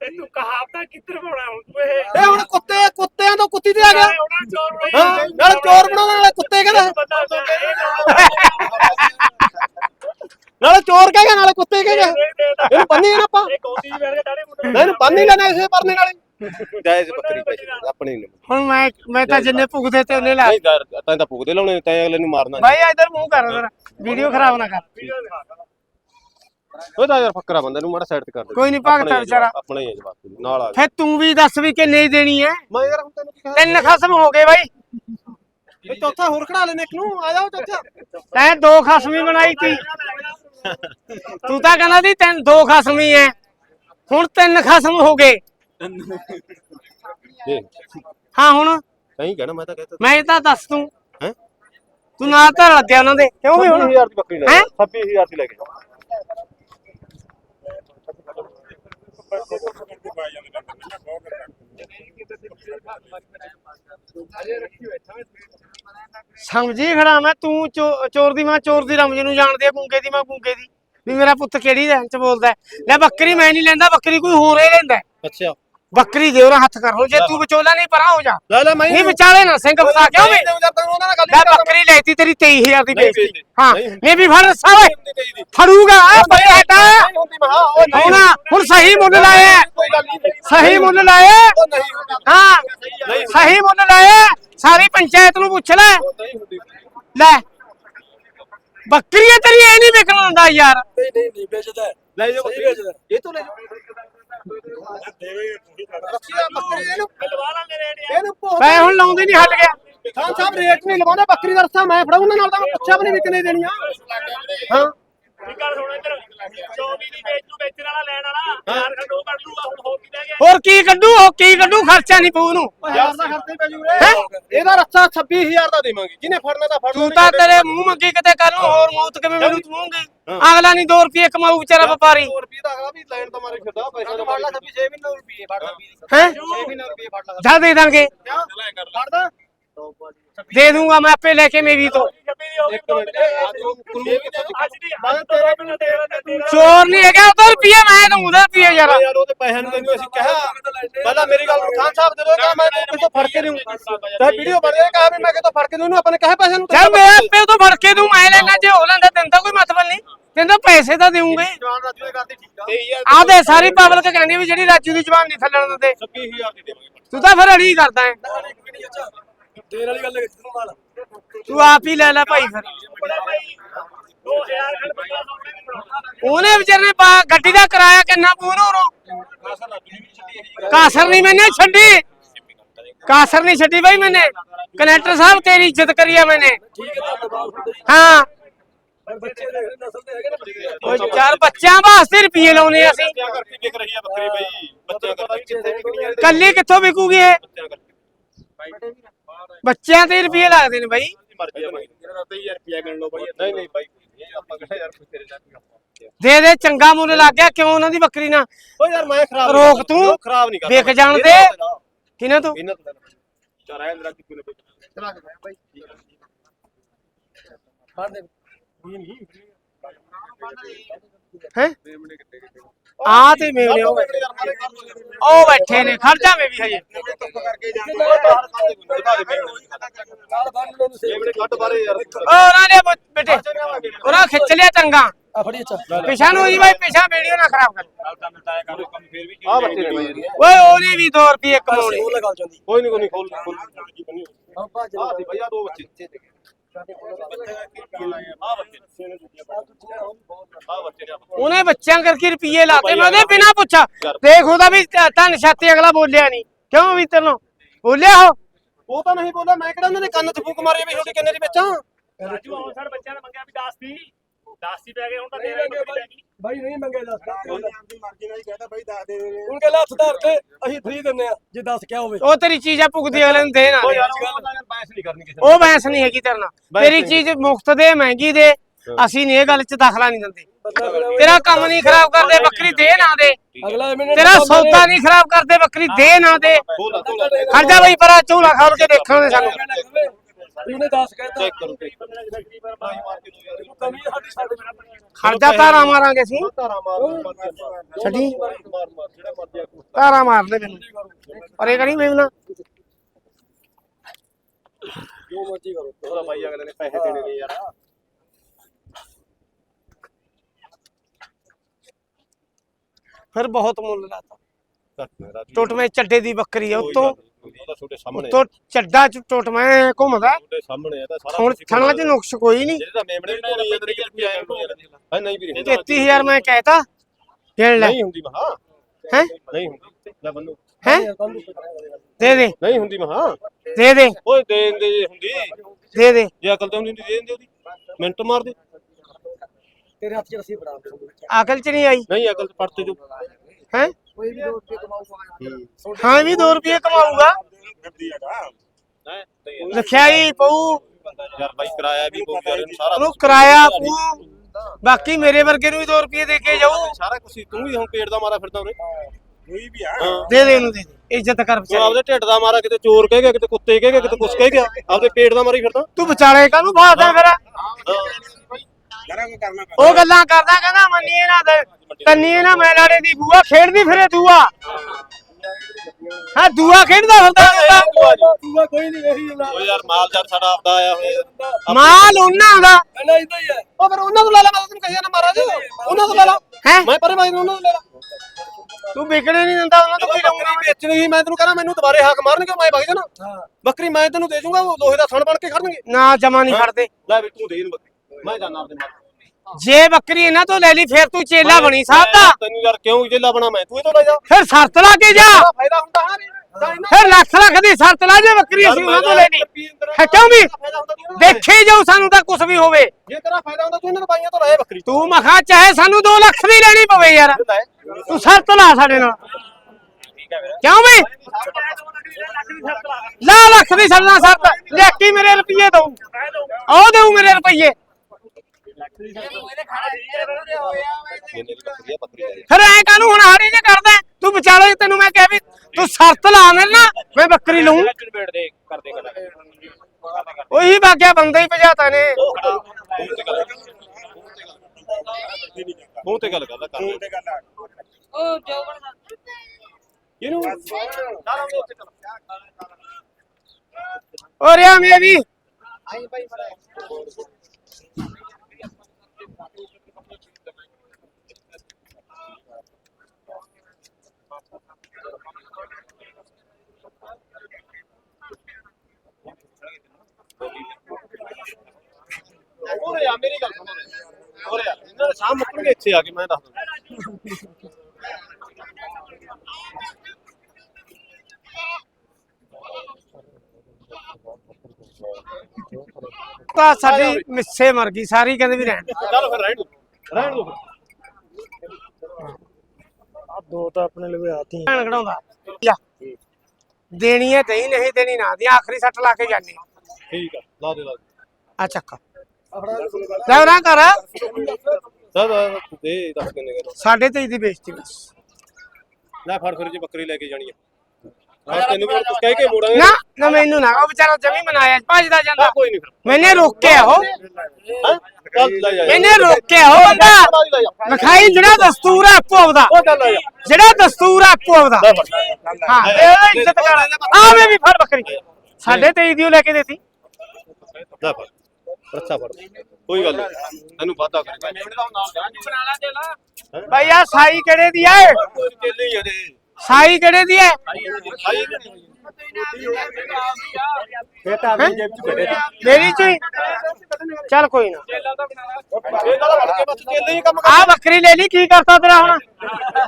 S5: ਤੂੰ ਕਹਾਵਤਾਂ ਕਿੱਧਰ ਪਾਉਣਾ ਹੁਣ ਤੂੰ ਇਹ?
S3: ਇਹ ਹੁਣ ਕੁੱਤੇ ਕੁੱਤਿਆਂ ਤੋਂ ਕੁੱਤੀ ਤੇ ਆ ਗਿਆ। ਹਾਂ ਨਾਲ ਚੋਰ ਬਣਾਉਣ ਵਾਲੇ ਕੁੱਤੇ ਕਹਿੰਦਾ। ਨਾਲੇ ਚੋਰ ਕਹੇਗਾ ਨਾਲੇ ਕੁੱਤੇ ਕਹੇਗਾ ਇਹਨੂੰ ਬੰਨੀ ਨਾ ਆਪਾਂ।
S5: ਇਹ ਕੌਂਦੀ ਜੀ ਮੇਰੇ ਦਾੜੇ ਮੁੰਡੇ
S3: ਨਾ ਇਹਨੂੰ ਬੰਨ ਲੈਣਾ ਇਸੇ ਪਰਨੇ ਨਾਲੇ। ਜਾਇਜ਼ ਬੱਕਰੀ ਪੈਸੇ ਆਪਣੇ ਨਹੀਂ।
S1: ਹੁਣ ਮੈਂ ਮੈਂ ਤਾਂ ਜਿੰਨੇ ਭੁਗਦੇ ਤੇ ਉਹਨੇ ਲਾ
S3: ਨਹੀਂ ਦਰ ਤਾਂ ਤਾਂ ਭੁਗਦੇ ਲਾਉਣੇ ਤੈਂ ਅਗਲੇ ਨੂੰ ਮਾਰਨਾ
S1: ਭਾਈ ਇਧਰ ਮੂੰਹ ਕਰ ਜ਼ਰਾ ਵੀਡੀਓ ਖਰਾਬ ਨਾ ਕਰ।
S3: ਉਹ ਤਾਂ ਯਾਰ ਫੱਕਰਾ ਬੰਦੇ ਨੂੰ ਮਾੜਾ ਸਾਈਡ ਤੇ ਕਰ ਦੇ।
S1: ਕੋਈ ਨੀ ਭਗਤਾ ਵਿਚਾਰਾ।
S3: ਆਪਣੇ ਹੀ ਆ ਜਵਾਕ ਨਾਲ ਆ
S1: ਫੇ ਤੂੰ ਵੀ ਦੱਸ ਵੀ ਕਿੰਨੇ ਦੀ ਦੇਣੀ ਹੈ?
S3: ਮੈਂ ਯਾਰ ਹੁਣ ਤੈਨੂੰ ਕੀ ਕਹਾਂ?
S1: ਤਿੰਨ ਖਸਮ ਹੋ ਗਏ ਬਾਈ।
S3: ਇਹ ਚੌਥਾ ਹੋਰ ਖੜਾ ਲੈਨੇ ਇੱਕ ਨੂੰ ਆ ਜਾਓ ਚੌਥਾ।
S1: ਤੈਂ ਦੋ ਖਸਮੀ ਬਣਾਈ ਤੀ। ਤੂੰ ਤਾਂ ਕਹਿੰਦਾ ਸੀ ਤਿੰਨ ਦੋ ਖਸਮੀ ਐ। ਹੁਣ ਤਿੰਨ ਖਸਮ ਹੋ ਗਏ। ਹਾਂ ਹੁਣ।
S3: ਨਹੀਂ ਕਹਿਣਾ ਮੈਂ ਤਾਂ ਕਹਤਾ
S1: ਮੈਂ ਤਾਂ ਦੱਸ ਤੂੰ।
S3: ਹੈ?
S1: ਤੂੰ ਨਾਲ ਧਰ ਲੱਗਿਆ ਉਹਨਾਂ ਦੇ। ਕਿਉਂ ਵੀ ਹੁਣ?
S3: 20000 ਦੀ ਬੱਕਰੀ ਲੈ
S1: ਹੈਂ?
S3: 26000 ਦੀ ਲੈ ਕੇ ਜਾ
S1: ਸਮਝੀ ਖੜਾ ਮੈਂ, ਤੂੰ ਚੋਰ ਦੀ, ਮੈਂ ਚੋਰ ਦੀ ਰਮਜ ਨੂੰ ਜਾਣਦੇ ਆ ਗੁੰਗੇ ਦੀ, ਮੈਂ ਗੁੰਗੇ ਦੀ। ਵੀ ਮੇਰਾ ਪੁੱਤ ਕਿਹੜੀ ਰਹਿਣ ਚ ਬੋਲਦਾ ਹੈ। ਲੈ ਬੱਕਰੀ ਮੈਂ ਨਹੀਂ ਲੈਂਦਾ, ਬੱਕਰੀ ਕੋਈ ਹੋਰ ਹੀ ਲੈਂਦਾ
S3: ਅੱਛਾ।
S1: ਬੱਕਰੀ ਦੇ ਉਹਨਾਂ ਹੱਥ ਕਰ ਹੁਣ ਜੇ ਤੂੰ ਵਿਚੋਲਾ ਨਹੀਂ ਪਰਾਂ ਹੋ ਜਾ।
S3: ਲੈ ਲੈ ਮੈਂ
S1: ਨਹੀਂ ਵਿਚਾਲੇ ਨਾ ਸਿੰਘ ਫਸਾ ਕਿਉਂ ਵੀ
S3: ਉਹਨਾਂ ਨਾਲ ਗੱਲ
S1: ਲੈ ਬੱਕਰੀ ਲੈਤੀ ਤੇਰੀ 23000 ਦੀ
S3: ਵੇਚਦੀ।
S1: ਹਾਂ
S3: ਨਹੀਂ।
S1: ਮੈਂ ਵੀ ਫੜ ਸਾਵੇ ਫੜੂਗਾ ਆ ਬੜੇ ਹਟਾ। ਹੁਣ ਹੁਣ ਸਹੀ ਮੁੱਲ ਲਾਇਆ। ਸਹੀ ਮੁੱਲ ਲਾਇਆ। ਹਾਂ ਸਹੀ ਮੁੱਲ ਲਾਇਆ। ਸਾਰੀ ਪੰਚਾਇਤ ਨੂੰ ਪੁੱਛ ਲੈ। ਲੈ ਬੱਕਰੀ ਤੇਰੀ ਇਹ ਨਹੀਂ ਵਿਕਣ ਹੁੰਦਾ ਯਾਰ।
S3: ਨਹੀਂ ਨਹੀਂ ਨਹੀਂ ਵੇਚਦਾ। ਲੈ ਜਾਓ ਬੱਕਰੀ। ਵੇਚਦਾ। ਇਹ ਤੋਂ ਲੈ ਜਾਓ।
S1: ਮੈਂ ਹੁਣ ਲਾਉਂਦੀ ਨਹੀਂ ਹਟ ਗਿਆ
S3: ਖਾਨ ਸਾਹਿਬ ਰੇਟ ਨਹੀਂ ਲਵਾਉਂਦਾ ਬੱਕਰੀ ਦਾ ਰੱਸਾ ਮੈਂ ਫੜਾਉਂਗਾ ਨਾਲ ਤਾਂ ਮੈਂ ਪੁੱਛਿਆ ਵੀ ਨਹੀਂ ਵਿਕਨੇ ਦੇਣੀਆਂ। ਹਾਂ।
S5: ਇੱਕ ਗੱਲ ਸੁਣ ਇੱਧਰ। 24 ਦੀ ਵੇਚ ਨੂੰ ਵੇਚਣ ਵਾਲਾ ਲੈਣ ਵਾਲਾ। ਯਾਰ ਖੰਡੋ ਕੱਢ ਲੂਗਾ ਹੁਣ ਹੋਰ ਕੀ ਰਹਿ ਗਿਆ
S1: ਹੋਰ ਕੀ ਕੱਢੂ ਉਹ ਕੀ ਕੱਢੂ? ਖਰਚਾ ਨਹੀਂ ਪਊ ਨੂੰ।
S3: ਯਾਰ ਦਾ ਖਰਚੇ ਪੈ ਜੂਰੇ ਇਹਦਾ ਰੱਸਾ 26000 ਦਾ ਦੇਵਾਂਗੇ। ਜਿਹਨੇ ਫੜਨਾ ਤਾਂ ਫੜ
S1: ਤੂੰ ਤਾਂ ਤੇਰੇ ਮੂੰਹ ਮੰਗੀ ਕਿਤੇ ਕੱਲ ਨੂੰ ਹੋਰ ਮੌਤ ਕਿਵੇਂ ਮੈਨੂੰ ਦਵਾਉਂਗੀ ਅਗਲਾ ਨਹੀਂ 2 ਰੁਪਏ ਕਮਾਊ ਵਿਚਾਰਾ ਵਪਾਰੀ।
S3: 2 ਰੁਪਏ ਦਾ ਅਗਲਾ ਵੀ ਲੈਣ ਤੋਂ ਮਾਰੇ ਫਿਰਦਾ ਪੈਸਾ ਫੜ ਲਾ 6 ਮਹੀਨੇ ਰੁਪਏ ਫੜ ਲਾ
S1: ਹੈ?
S3: 6 ਮਹੀਨੇ ਰੁਪਏ ਫੜ ਲਾ।
S1: ਜਾ ਦੇ ਦਾਂਗੇ
S3: ਫੜਦਾ?
S1: ਦੇ ਦੂੰਗਾ ਮੈਂ ਆਪੇ ਲੈ ਕੇ ਮੇਰੀ ਤੋਂ।
S5: ਛੱਬੀ ਦੀ ਹੋ ਗਈ
S3: ਇੱਕ ਮਿੰਟ
S5: ਅੱਜ ਦੀ ਅੱਜ ਤੋਂ ਦੋ ਮਿੰਟ ਦੇ ਰਹੇ ਤੇ
S1: ਚੋਰ ਨਹੀਂ ਹੈਗਾ ਉਹ ਰੁਪਏ ਮੈਂ ਦਊਂਗਾ ਰੁਪਏ ਯਾਰ।
S3: ਯਾਰ ਉਹਦੇ ਪੈਸਿਆਂ ਨੂੰ ਤੈਨੂੰ ਅਸੀਂ ਕਿਹਾ। ਪਹਿਲਾਂ ਮੇਰੀ ਗੱਲ ਖਾਨ ਸਾਹਿਬ ਦੇ ਦੋ ਕਹਾ ਮੈਂ ਕਿਤੋਂ ਫੜ ਕੇ ਦਊਂ ਤੇ ਵੀਡੀਓ ਬਣ ਗਿਆ ਕਹਾ ਵੀ ਮੈਂ ਕਿਤੋਂ ਫੜ ਕੇ ਦਊਂ ਇਹਨੂੰ ਆਪਾਂ ਨੇ ਕਹਾ ਪੈਸਿਆਂ ਨੂੰ
S1: ਚੱਲ ਮੈਂ ਆਪੇ ਤੋਂ ਫੜ ਕੇ ਦੂੰ ਮੈਂ ਲੈਣਾ ਜੇ ਹੋ ਲੈਂਦਾ ਤੈਨੂੰ ਤਾਂ ਕੋਈ ਮਤਲਬ ਨਹੀਂ। ਤੈਨੂੰ ਤਾਂ ਪੈਸੇ ਤਾਂ ਦੇਉਂਗੇ
S3: ਜਵਾਨ ਰਾਜੂ ਦੇ ਕਰਦੀ ਠੀਕ ਆ।
S1: ਆਦੇ ਸਾਰੀ ਪਬਲਿਕ ਕਹਿੰਦੀ ਵੀ ਜਿਹੜੀ ਰਾਜੂ ਦੀ ਜ਼ਬਾਨ ਨਹੀਂ ਥੱਲਣ ਦਿੰਦੇ।
S3: 26000 ਦੀ ਦੇਵਾਂਗੇ।
S1: ਤੂੰ ਤਾਂ ਫਿਰ ਅੜੀ ਕਰਦਾ ਹੈ।
S3: ਦੇਣ ਵਾਲੀ ਗੱਲ ਕਿੱਥੋਂ ਮਾਲ
S1: ਤੂੰ ਆਪ ਹੀ ਲੈ ਲੈ ਭਾਈ ਫਿਰ।
S5: 2000 ਖੰਡ ਬੰਦਾ ਸਾਹਮਣੇ ਨਹੀਂ ਬਣਾਉਂਦਾ
S1: ਉਹਨੇ ਵਿਚਾਰੇ ਨੇ ਪਾ- ਗੱਡੀ ਦਾ ਕਿਰਾਇਆ ਕਿੰਨਾ ਪੂਰਾ ਉਰੋਂ ਕਾਸਰ ਨਹੀਂ ਮੈਨੇ ਛੱਡੀ। ਕਾਸਰ ਨਹੀਂ ਛੱਡੀ ਬਾਈ ਮੈਨੇ। ਕਨੈਕਟਰ ਸਾਹਿਬ ਤੇਰੀ ਇੱਜ਼ਤ ਕਰੀ ਆ ਮੈਨੇ। ਹਾਂ।
S3: ਬੱਚੇ ਦੇ ਨਸਲ ਦੇ ਹੈਗੇ ਨਾ
S1: ਉਹ ਚਾਰ ਬੱਚਿਆਂ ਵਾਸਤੇ ਰੁਪਏ ਲਾਉਨੇ ਅਸੀਂ।
S3: ਕਿਆ ਕਰਕੇ ਵਿਕ ਰਹੀ ਹੈ ਬੱਕਰੀ ਬਈ। ਬੱਚਿਆਂ ਕਰਕੇ ਕਿੱਥੇ ਵਿਕਣੀਆਂ ਨੇ
S1: ਕੱਲੀ ਕਿੱਥੋਂ ਵਿਕੂਗੀ ਇਹ?
S3: ਬੱਚਿਆਂ
S1: ਤੇ ਰੁਪਏ ਲੱਗਦੇ ਨੇ ਬਾਈ।
S3: ਮਰਜ਼ੀ ਆ ਬਾਈ। ਇਹਨਾਂ ਦਾ 20000 ਰੁਪਿਆ ਗਣ ਲਓ ਬਾਈ। ਨਹੀਂ ਨਹੀਂ ਬਾਈ ਇਹ ਆਪਾਂ ਕਿਹੜਾ ਯਾਰ ਤੇਰੇ ਨਾਲ
S1: ਦੇ ਦੇ ਚੰਗਾ ਮੁੱਲ ਲੱਗ ਗਿਆ। ਕਿਉਂ ਉਹਨਾਂ ਦੀ ਬੱਕਰੀ ਨਾ
S3: ਓ ਯਾਰ ਮੈਂ ਖਰਾਬ
S1: ਰੋਕ ਤੂੰ।
S3: ਖਰਾਬ ਨਹੀਂ ਕਰਦਾ
S1: ਵਿਕ ਜਾਣ ਦੇ। ਕਿਹਨਾਂ ਤੋਂ?
S3: ਇਹਨਾਂ ਤੋਂ ਚਾਰ ਆਇਆ ਜਰਾ ਕਿੱਥੇ ਚਲਾ ਕੇ ਬਾਈ। ਫੜ ਦੇ।
S1: ਹੈ? ਆ ਤੇ ਮੇਵਨੇ ਉਹ ਬੈਠੇ ਉਹ ਬੈਠੇ ਨੇ ਖੜ ਜਾਵੇਂ ਵੀ ਹਜੇ।
S3: ਕਰਕੇ ਜਾਂਦੇ। ਨਾਲ ਬੰਨ ਨੂੰ ਸੇਵੜੇ ਕੱਟ ਬਾਰੇ ਯਾਰ।
S1: ਉਹ ਉਹਨਾਂ ਨੇ ਬੇਟੇ ਉਹਨਾਂ ਖਿੱਚ ਲਿਆ ਚੰਗਾ।
S3: ਆ ਫੜੀ ਅੱਛਾ।
S1: ਪਿਛਾ ਨੂੰ ਜੀ ਬਾਈ ਪਿਛਾ ਵੀਡੀਓ ਨਾ ਖਰਾਬ ਕਰ।
S3: ਆ ਬੱਚੇ
S1: ਓਏ ਉਹਨੇ ਵੀ 2 ਰੁਪਏ ਕਮਾਉਣੇ
S3: ਲਗਾ ਜਾਂਦੀ ਕੋਈ ਨਹੀਂ ਕੋਈ ਨਹੀਂ ਖੋਲ ਖੋਲ ਆ ਭਈ ਆ ਦੋ ਬੱਚੇ।
S1: ਉਹਨੇ ਬੱਚਿਆਂ ਕਰਕੇ ਰੁਪਏ ਲਾਤੇ ਮੈਂ ਉਹਦੇ ਬਿਨਾ ਪੁੱਛਾ। ਦੇਖ ਉਹਦਾ ਵੀ ਧਨ ਛਾਤੀ ਅਗਲਾ ਬੋਲਿਆ ਨਹੀਂ। ਕਿਉਂ ਵੀ ਤੈਨੂੰ ਬੋਲਿਆ ਉਹ?
S3: ਉਹ ਤਾਂ ਨਹੀਂ ਬੋਲਿਆ ਮੈਂ ਕਿਹੜਾ ਉਹਨਾਂ ਦੇ ਕੰਨ 'ਚ ਫੂਕ ਮਾਰੀ ਵੀ ਤੁਹਾਡੀ ਕਿੰਨੇ ਦੀ ਵੇਚਾਂ?
S5: ਰਾਜੂ ਹੁਣ ਸਾਡੇ ਬੱਚਿਆਂ ਨੇ ਮੰਗਿਆ ਵੀ 10 ਦੀ 10 ਦੀ ਪੈ ਗਏ ਹੁਣ ਤਾਂ ਦੇ ਰਹੇ ਬੱਕਰੀ ਪੈ ਗਈ।
S6: ਬਾਈ ਨਹੀਂ ਮੰਗੇ ਦੱਸ
S2: ਆਪਣੀ ਮਰਜ਼ੀ ਨਾਲ ਹੀ ਕਹਿੰਦਾ ਬਾਈ ਦੱਸ ਦੇ
S6: ਹੁਣ ਕਹਿੰਦਾ ਹੱਥ ਧਾਰ ਤੇ ਅਸੀਂ ਫ੍ਰੀ ਦਿੰਨੇ ਆ ਜੇ ਦੱਸ ਕਿਆ ਹੋਵੇ।
S1: ਉਹ ਤੇਰੀ ਚੀਜ਼ ਆ ਭੁਗਦੀ ਅਗਲੇ ਨੂੰ ਦੇ ਨਾ
S3: ਉਹ ਯਾਰ ਬੈਸ ਨਹੀਂ ਕਰਨੀ ਕਿਸੇ
S1: ਉਹ ਬੈਂਸ ਨਹੀਂ ਹੈਗੀ ਤੇਰੇ ਨਾਲ। ਤੇਰੀ ਚੀਜ਼ ਮੁਫਤ ਦੇ ਮਹਿੰਗੀ ਦੇ ਅਸੀਂ ਨਹੀਂ ਇਹ ਗੱਲ 'ਚ ਦਖਲਾ ਨਹੀਂ ਦਿੰਦੇ। ਤੇਰਾ ਕੰਮ ਨਹੀਂ ਖਰਾਬ ਕਰਦੇ ਬੱਕਰੀ ਦੇ ਨਾ ਦੇ। ਤੇਰਾ ਸੌਦਾ ਨਹੀਂ ਖਰਾਬ ਕਰਦੇ ਬੱਕਰੀ ਦੇ ਨਾ ਦੇ।
S3: ਬੋਲਾ ਬੋਲਾ
S1: ਖੜ ਜਾ ਬਈ ਪਰਾ ਝੂਲਾ ਖੜ ਕੇ ਦੇਖਣ ਦੇ ਸਾਨੂੰ।
S6: ਇਹਨੇ ਦੱਸ ਕਹਿੰਦਾ
S3: ਚੈੱਕ ਕਰੋ ਬਾਈ ਮਾਰ ਕੇ ਦੋ ਯਾਰ
S6: ਕਮੀ ਸਾਡੀ ਸਾਡੇ
S1: ਖੜ ਜਾ ਤਾਰਾ ਮਾਰਾਂਗੇ ਅਸੀਂ।
S3: ਧਾਰਾ ਮਾਰ
S1: ਛੱਡੀ।
S3: ਮਾਰ ਮਾਰ ਜਿਹੜਾ ਮਰਜ਼ੀ ਆ
S1: ਤਾਰਾ ਮਾਰ ਦੇ ਮੈਨੂੰ। ਅਰੇ ਕਰੀ ਮੇਵਨਾ।
S3: ਜੋ ਮਰਜ਼ੀ ਕਰੋ। ਉਹਦਾ ਬਾਈ ਅਗਲੇ ਨੇ ਪੈਸੇ ਦੇਣੇ ਨੇ ਯਾਰ।
S1: ਫਿਰ ਬਹੁਤ ਮੁੱਲ ਲਾਤਾ। ਟੁੱਟ ਮੈਂ ਚੱਡੇ ਦੀ ਬੱਕਰੀ ਆ ਉਤੋਂ।
S3: ਉਹਦਾ ਤੁਹਾਡੇ ਸਾਹਮਣੇ
S1: ਉਤੋਂ ਚੱਡਾ ਚ ਟੁੱਟ ਮੈਂ ਘੁੰਮਦਾ।
S3: ਤੁਹਾਡੇ ਸਾਹਮਣੇ ਆ ਤਾਂ ਸਾਰਾ
S1: ਹੁਣ
S3: ਕੁਛ
S1: ਥਣਾ ਚ ਨੁਕਸ ਕੋਈ ਨਹੀਂ।
S3: ਜਿਹੜੇ ਤਾਂ ਮੇਮਣੇ ਨੇ ਨਹੀਂ ਅੰਦਰ ਕਿੱਥੇ ਆਏ ਹਾਂ ਨਹੀਂ ਵੀਰੇ
S1: 33000 ਮੈਂ ਕਹਿਤਾ ਗਿਣ ਲੈ।
S3: ਨਹੀਂ ਹੁੰਦੀ ਮਹਾ।
S1: ਹੈ?
S3: ਨਹੀਂ ਹੁੰਦੀ। ਲੈ ਬੰਨੂ।
S1: ਹੈ? ਦੇ ਦੇ।
S3: ਨਹੀਂ ਹੁੰਦੀ ਮਹਾ।
S1: ਦੇ ਦੇ।
S3: ਓਏ ਦੇਣ ਦੇ ਜੇ ਹੁੰਦੀ।
S1: ਦੇ ਦੇ।
S3: ਜੇ ਅਕਲ ਤੇ ਹੁੰਦੀ ਹੁੰਦੀ ਦੇ ਦਿੰਦੇ ਉਹਦੀ। ਮਿੰਟ ਮਾਰ ਦੇ।
S6: ਤੇਰੇ ਹੱਥ 'ਚ ਰੱਸੀ ਫੜਾ।
S1: ਅਕਲ ਚ ਨਹੀਂ ਆਈ।
S3: ਨਹੀਂ ਅਕਲ ਤੇ ਪੜਤੇ ਜੋ।
S1: ਹੈ?
S6: ਕੋਈ ਵੀ 2 ਰੁਪਏ ਕਮਾਊਗਾ।
S1: ਹਾਂ। ਵੀ 2 ਰੁਪਏ ਕਮਾਊਗਾ।
S3: ਹੈ?
S1: ਲਖਿਆਈ ਪਊ।
S3: ਯਾਰ ਬਾਈ ਕਿਰਾਇਆ ਵੀ ਬਹੁਤ ਯਾਰ ਇਹਨੂੰ ਸਾਰਾ
S1: ਉਹਨੂੰ ਕਿਰਾਇਆ ਪਊ। ਬਾਕੀ ਮੇਰੇ ਵਰਗੇ ਨੂੰ ਵੀ 2 ਰੁਪਏ ਦੇ ਕੇ ਜਾਊ।
S3: ਸਾਰਾ ਕੁਝ ਤੂੰ ਵੀ ਹੁਣ ਪੇਟ ਦਾ ਮਾਰਾ ਫਿਰਦਾ ਉਰੇ।
S2: ਕੋਈ ਵੀ ਆ
S3: ਹਾਂ।
S1: ਦੇ ਦੇ ਉਹਨੂੰ ਦੇ ਦੇ। ਇੱਜ਼ਤ ਕਰ ਵਿਚਾਰੇ।
S3: ਆਪਦੇ ਢਿੱਡ ਦਾ ਮਾਰਾ ਕਿਤੇ ਚੋਰ ਕਹਿ ਗਿਆ ਕਿਤੇ ਕੁੱਤੇ ਕਹਿ ਗਿਆ ਕਿਤੇ ਕੁਛ ਕਹਿ ਗਿਆ ਆਪਦੇ ਪੇਟ ਦਾ ਮਾਰੀ ਫਿਰਦਾ।
S1: ਤੂੰ ਵਿਚਾਲੇ ਕਾਹਨੂੰ ਫਿਰ?
S2: ਕਰਾਂ ਕੋ ਕਰਨਾ
S1: ਉਹ ਗੱਲਾਂ ਕਰਦਾ ਕਹਿੰਦਾ ਮੰਨੀਏ ਨਾ ਤੇ ਕੰਨੀਏ ਨਾ ਮੈਂ ਲਾੜੇ ਦੀ ਬੂਆ ਖੇਡਦੀ ਫਿਰੇ ਦੂਆ। ਹਾਂ ਦੂਆ ਖੇਡਦਾ ਹੁੰਦਾ
S6: ਤੂੰ ਕੋਈ ਨਹੀਂ ਇਹੀ
S3: ਓ ਯਾਰ ਮਾਲ ਚਾਰ ਸਾਡਾ ਆਪਦਾ ਆਇਆ ਹੋਇਆ
S1: ਮਾਲ ਉਹਨਾਂ ਦਾ।
S6: ਕਹਿੰਦਾ ਇਦਾਂ ਹੀ ਹੈ।
S3: ਉਹ ਫਿਰ ਉਹਨਾਂ ਤੋਂ ਲੈ ਲੈ ਮੈਂ ਤੈਨੂੰ ਕਹੀਆ ਨਾ ਮਹਾਰਾਜ। ਉਹਨਾਂ ਤੋਂ ਲੈ ਲਾ।
S1: ਹੈ?
S3: ਮੈਂ ਪਰੇ ਮੈਂ ਉਹਨਾਂ ਤੋਂ ਲੈ ਲਾ।
S1: ਤੂੰ ਵਿਕਣੇ ਨਹੀਂ ਦਿੰਦਾ ਉਹਨਾਂ ਤੋਂ ਕੀ
S3: ਬੱਕਰੀ
S1: ਲਊਂਗਾ
S3: ਵੇਚਣੀ ਸੀ ਮੈਂ ਤੈਨੂੰ ਕਹਾਂ ਮੈਨੂੰ ਦੁਬਾਰੇ ਹਾਕ ਮਾਰਨਗੇ ਮੈਂ ਵਗ ਜਾਣਾ।
S6: ਹਾਂ।
S3: ਬੱਕਰੀ ਮੈਂ ਤੈਨੂੰ ਦੇ ਦੂੰਗਾ ਉਹ ਲੋਹੇ ਦਾ ਥਣ ਬਣ ਕੇ ਖੜਨਗੇ।
S1: ਨਾ ਜਮਾ ਨਹੀਂ ਖੜਦੇ।
S3: ਲੈ ਵੀ ਤੂੰ ਦੇ ਇਹਨੂੰ ਬੱਕਰੀ। ਮੈਂ ਜਾਣਾ ਆਪਦੇ ਨਾਲ
S1: ਜੇ ਬੱਕਰੀ ਇਹਨਾਂ ਤੋਂ ਲੈ ਲਈ ਫਿਰ ਤੂੰ ਚੇਲਾ ਬਣੀ ਸਾਹਿਬ ਦਾ।
S3: ਤੈਨੂੰ ਯਾਰ ਕਿਉਂ ਜੇਲਾ ਬਣਾ? ਮੈਂ ਤੂੰ ਇਹ ਤੋਂ ਲੈ ਜਾ।
S1: ਫਿਰ ਸ਼ਰਤ ਲਾ ਕੇ ਜਾ।
S3: ਫਾਇਦਾ ਹੁੰਦਾ ਹੈ ਵੀ ਤਾਂ ਇਹਨਾਂ
S1: ਫਿਰ ਲੱਖ ਲੱਖ ਦੀ ਸ਼ਰਤ ਲਾ ਜੇ ਬੱਕਰੀ ਅਸੀਂ ਉਹਨਾਂ ਤੋਂ ਲੈਣੀ ਹੈ ਕਿਉਂ ਵੀ। ਦੇਖੇ ਜਾਓ ਸਾਨੂੰ ਤਾਂ ਕੁਝ ਵੀ ਹੋਵੇ।
S3: ਜੇ ਤੇਰਾ ਫਾਇਦਾ ਹੁੰਦਾ ਤੂੰ ਇਹਨਾਂ ਤੋਂ ਬਾਈਆਂ ਤੋਂ ਲੈ ਬੱਕਰੀ।
S1: ਤੂੰ ਮਖਾ ਚਾਹੇ ਸਾਨੂੰ 2 ਲੱਖ ਦੀ ਲੈਣੀ ਪਵੇ ਯਾਰ।
S3: ਲੈ
S1: ਤੂੰ ਸ਼ਰਤ ਲਾ ਸਾਡੇ ਨਾਲ। ਕਿਉਂ ਵੀ? ਲਾ ਲੱਖ ਦੀ ਸਰਨਾ ਸ਼ਰਤ। ਲੈਕੀ ਮੇਰੇ ਰੁਪਏ ਦਊ। ਉਹ ਦੇਊ ਮੇਰੇ ਰੁਪਏ ਫਿਰ ਐ ਕਾਹਨੂੰ ਹੁਣ ਹਾੜੀ ਜੇ ਕਰਦਾ? ਹੈ? ਤੂੰ ਵਿਚਾਲੇ ਤੈਨੂੰ ਮੈਂ ਕਿਹਾ ਵੀ ਤੂੰ ਸ਼ਰਤ ਲਾ ਮੇਰੇ ਨਾ ਮੈਂ ਬੱਕਰੀ ਲਊ।
S3: ਬੈਠ ਦੇ ਕਰਦੇ ਗੱਲ
S1: ਉਹੀ ਬਾਗਿਆ ਬੰਦਾ ਹੀ ਭਜਾਤਾ ਨੇ।
S3: ਮੂੰਹ ਤੇ ਗੱਲ ਕਰਦਾ ਕਰ
S2: ਤੇ ਗੱਲ ਆ
S3: ਇਹਨੂੰ
S1: ਔਰ ਯਾ ਮੈਂ ਵੀ।
S3: ਹੋਰ ਆ ਮੇਰੀ ਗੱਲ ਸੁਣੋ। ਹੋਰ ਆ ਇਹਨਾਂ ਦੇ ਸਾਹ ਮੁੱਕਣਗੇ ਇੱਥੇ ਆ ਕੇ ਮੈਂ ਦੱਸ ਦੂੰ
S1: ਤਾਂ ਸਾਡੀ ਮਿੱਸੇ ਮਰ ਗਈ ਸਾਰੀ ਕਹਿੰਦੇ ਵੀ ਰਹਿਣ
S3: ਚੱਲ ਫਿਰ ਰਹਿਣ ਦੋ। ਰਹਿਣ ਦੋ ਦੋ ਤਾਂ ਆਪਣੇ ਲਈ ਆਤੀ
S1: ਭੈਣ ਕਢਾਉਂਦਾ। ਜਾ ਦੇਣੀ ਹੈ ਦੇਈ ਨਹੀਂ ਦੇਣੀ ਨਾ। ਦੀ ਆਖਰੀ ਸੱਟ ਲਾ ਕੇ ਜਾਨੀ।
S3: ਠੀਕ ਆ ਲਾ ਦੇ ਲਾ ਦੇ।
S1: ਆ ਚੱਕ। ਲੈ ਉਹਨਾਂ ਕਰ।
S3: ਦਾ ਦਾ ਦੇ ਦੱਸ ਕਿੰਨੇ ਕਰ
S1: ਸਾਢੇ ਤੇਈ ਦੀ ਬੇਇੱਜ਼ਤੀ ਬਸ।
S3: ਲੈ ਫੜ ਫਿਰ ਜੇ ਬੱਕਰੀ ਲੈ ਕੇ ਜਾਣੀ ਆ। ਆ ਤੈਨੂੰ ਵੀ ਹੁਣ ਕੁਛ ਕਹਿ ਕੇ ਮੋੜਾਂਗੇ।
S1: ਨਾ ਨਾ ਮੈਨੂੰ ਨਾ ਉਹ ਵਿਚਾਰਾ ਜਮੀ ਮਨਾਇਆ ਭੱਜਦਾ ਜਾਂਦਾ।
S3: ਆ ਕੋਈ ਨਹੀਂ ਫਿਰ।
S1: ਮੈਨੇ ਰੋਕਿਆ ਉਹ।
S3: ਹੈਂ? ਚੱਲ ਲੈ ਜਾ।
S1: ਮੈਨੇ ਰੋਕਿਆ ਉਹ ਬੰਦਾ।
S3: ਲੈ ਜਾ।
S1: ਲਿਖਾਈ ਜਿਹੜਾ ਦਸਤੂਰ ਹੈ ਆਪੋ ਆਪਦਾ।
S3: ਉਹ ਚੱਲ ਲੈ ਜਾ।
S1: ਜਿਹੜਾ ਦਸਤੂਰ ਹੈ ਆਪੋ ਆਪਦਾ। ਹਾਂ ਇਹਦਾ ਇੱਜ਼ਤ ਕਰ। ਆਵੇਂ ਵੀ ਫੜ ਬੱਕਰੀ। ਸਾਢੇ ਤੇਈ ਦੀ ਉਹ ਲੈ ਕੇ ਦੇਤੀ।
S3: ਲੈ ਫੜ ਰੱਛਾ ਫੜ। ਕੋਈ ਗੱਲ ਨਹੀਂ। ਇਹਨੂੰ ਵਾਦਾ ਕਰੇ।
S1: ਭਾਈ ਆ ਸਾਈ ਕਿਹੜੇ ਦੀ ਹੈ ਸਾਈ ਕਿਹੜੇ ਦੀ ਹੈ
S2: ਫੇਰ ਤਾਂ ਆਪਣੀ ਜੇਬ ਚ ਬੜੇ
S1: ਮੇਰੀ ਚ ਹੀ। ਚੱਲ ਕੋਈ ਨਾ।
S3: ਤਾਂ ਕੇ ਬਸ ਹੀ ਕੰਮ
S1: ਆ ਬੱਕਰੀ ਲੈ ਲਈ ਕੀ ਕਰਤਾ ਤੇਰਾ ਹੁਣ?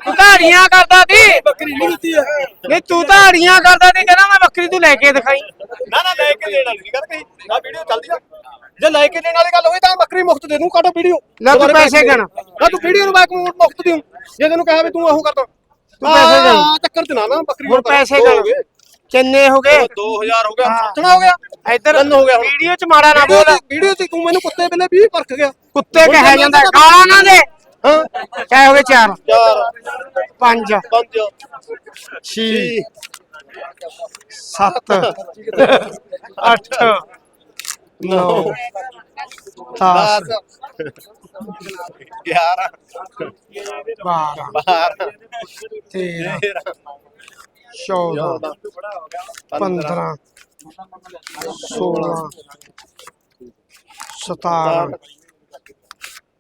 S1: ਤੂੰ ਧਾੜੀਆਂ ਕਰਦਾ ਸੀ।
S3: ਬੱਕਰੀ ਨਹੀਂ ਦਿੱਤੀ ਆ
S1: ਨਹੀਂ ਤੂੰ ਧਾੜੀਆਂ ਕਰਦਾ ਸੀ ਕਹਿੰਦਾ ਮੈਂ ਬੱਕਰੀ ਤੂੰ ਲੈ ਕੇ ਦਿਖਾਈ।
S3: ਨਾ ਨਾ ਲੈ ਕੇ ਦੇਣ ਵਾਲੀ ਨਹੀਂ ਗੱਲ ਕਹੀ। ਆ ਵੀਡੀਓ ਚੱਲਦੀ ਆ। ਜੇ ਲੈ ਕੇ ਦੇਣ ਵਾਲੀ ਗੱਲ ਹੋਈ ਤਾਂ ਬੱਕਰੀ ਮੁਫਤ ਦੇ ਦੂੰ ਕੱਢ ਵੀਡੀਓ।
S1: ਲੈ ਤੂੰ ਪੈਸੇ ਗਿਣ।
S3: ਨਾ ਤੂੰ ਵੀਡੀਓ ਨੂੰ ਮੈਂ ਮੁਫਤ ਦੇਉਂ ਜੇ ਤੈਨੂੰ ਕਹਾਂ ਵੀ ਤੂੰ ਆਹੋ ਕਰਦਾ।
S1: ਤੂੰ ਪੈਸੇ ਗਿਣ।
S3: ਚੱਕਰ ਚ ਨਾ ਨਾ ਬੱਕਰੀ
S1: ਹੁਣ ਪੈਸੇ ਗਣ ਕਿੰਨੇ ਹੋ ਗਏ।
S3: 2000 ਹੋ ਗਿਆ
S1: ਹਾਂ।
S3: ਸੱਚਣਾ ਹੋ ਗਿਆ।
S1: ਇੱਧਰ
S3: ਤਿੰਨ ਹੋ ਗਿਆ ਹੁਣ।
S1: ਵੀਡੀਓ ਚ ਮਾੜਾ ਨਾ ਬੋਲ।
S3: ਵੀਡੀਓ ਚ ਤੂੰ ਮੈਨੂੰ ਕੁੱਤੇ ਵੇਲੇ 20 ਪਰਖ ਗਿਆ।
S1: ਕੁੱਤੇ ਕਹਿਆ ਜਾਂਦਾ। ਗਾਲਾਂ ਨਾ ਦੇ।
S3: ਹਾਂ।
S1: ਕਿਆ ਹੋ ਗਏ ਚਾਰ।
S3: 4
S1: ਪੰਜ।
S3: 5
S1: ਛੇ। ਸੱਤ। ਅੱਠ। ਨੌ। 10
S3: 11
S1: 12
S3: 12
S1: 13 14 15 16 17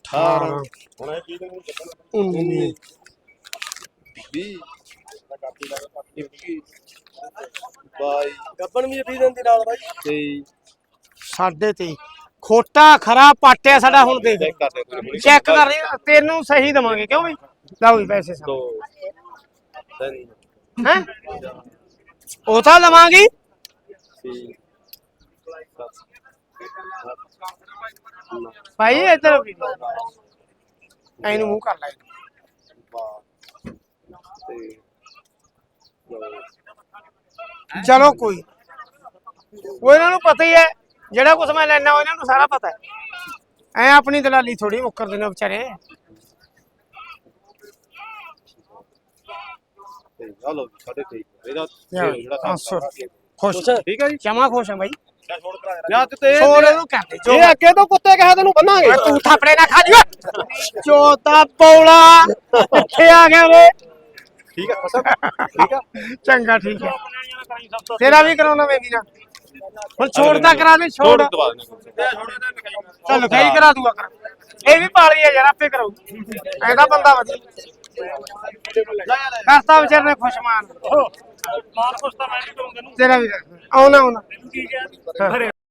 S1: 18
S2: ਹੁਣ ਇਹ ਚੀਜ਼ ਨੂੰ
S1: 19
S3: 20 ਬਾਈ। ਗੱਬਣ ਵੀ 20 ਦਿਨ ਦੀ ਨਾਲ ਬਾਈ। 23
S1: ਸਾਢੇ ਤੇ ਖੋਟਾ ਖਰਾ ਪਾਟਿਆ ਸਾਡਾ ਹੁਣ
S3: ਦੇ
S1: ਚੈੱਕ ਕਰ ਰਹੀ ਤੈਨੂੰ ਸਹੀ ਦਵਾਂਗੇ। ਕਿਉਂ ਬਈ ਲਓ ਵੀ ਪੈਸੇ ਸਭ
S3: 2 3
S1: ਹੈ? ਉਹ ਤਾਂ ਲਵਾਂਗੀ। ਭਾਈ, ਇੱਧਰ ਇਹਨੂੰ ਮੂੰਹ ਕਰ ਲੈ। ਚਲੋ ਕੋਈ। ਉਹ ਇਹਨਾਂ ਨੂੰ ਪਤਾ ਹੀ ਹੈ। ਜਿਹੜਾ ਕੁਝ ਮੈਂ ਲੈਣਾ ਉਹ ਇਹਨਾਂ ਨੂੰ ਸਾਰਾ ਪਤਾ ਹੈ। ਐ ਆਪਣੀ ਦਲਾਲੀ ਥੋੜੀ ਮੁੱਕਰਦੇ ਨੇ ਵਿਚਾਰੇ।
S3: ਹਲੋ ਸਾਡੇ ਤੇ ਇਹਦਾ ਜਿਹੜਾ
S1: ਖੁਸ਼
S3: ਠੀਕ ਹੈ ਜੀ
S1: ਜਮਾ ਖੁਸ਼ ਹਾਂ ਬਾਈ
S3: ਯਾਰ ਤੇ
S1: ਛੋੜ ਇਹਨੂੰ ਕਰਦੇ ਜੋ
S3: ਇਹ ਅੱਗੇ ਤੋਂ ਕੁੱਤੇ ਕਹੇ ਤੈਨੂੰ ਬੰਨਾਂਗੇ
S1: ਤੂੰ ਥਾਪੜੇ ਨਾ ਖਾ ਜਿਓ ਚੋਤਾ ਪੌਲਾ ਇੱਥੇ ਆ ਗਿਆ ਵੇ
S3: ਠੀਕ ਹੈ ਖਸਮ ਠੀਕ ਹੈ
S1: ਚੰਗਾ ਠੀਕ ਹੈ ਤੇਰਾ ਵੀ ਕਰਾਉਣਾ ਮੈਂ ਨਾ ਹੁਣ ਛੋੜਦਾ ਕਰਾ ਦੇ ਛੋੜ ਚੱਲ ਲਿਖਾਈ ਕਰਾ ਦੂਗਾ ਕਰ ਇਹ ਵੀ ਪਾਲੀ ਹੈ ਯਾਰ ਆਪੇ ਕਰਾਉ ਐਦਾ ਬੰਦਾ ਵਧੀਆ ਕਰਤਾ ਵਿਚਾਰ ਨੇ ਖੁਸ਼ਮਾਨ
S5: ਮਾਰ ਕੁਛ ਤਾਂ ਮੈਂ ਕਰੂੰ ਤੈਨੂੰ
S1: ਤੇਰਾ ਵੀ। ਆਉਣਾ ਆਉਣਾ।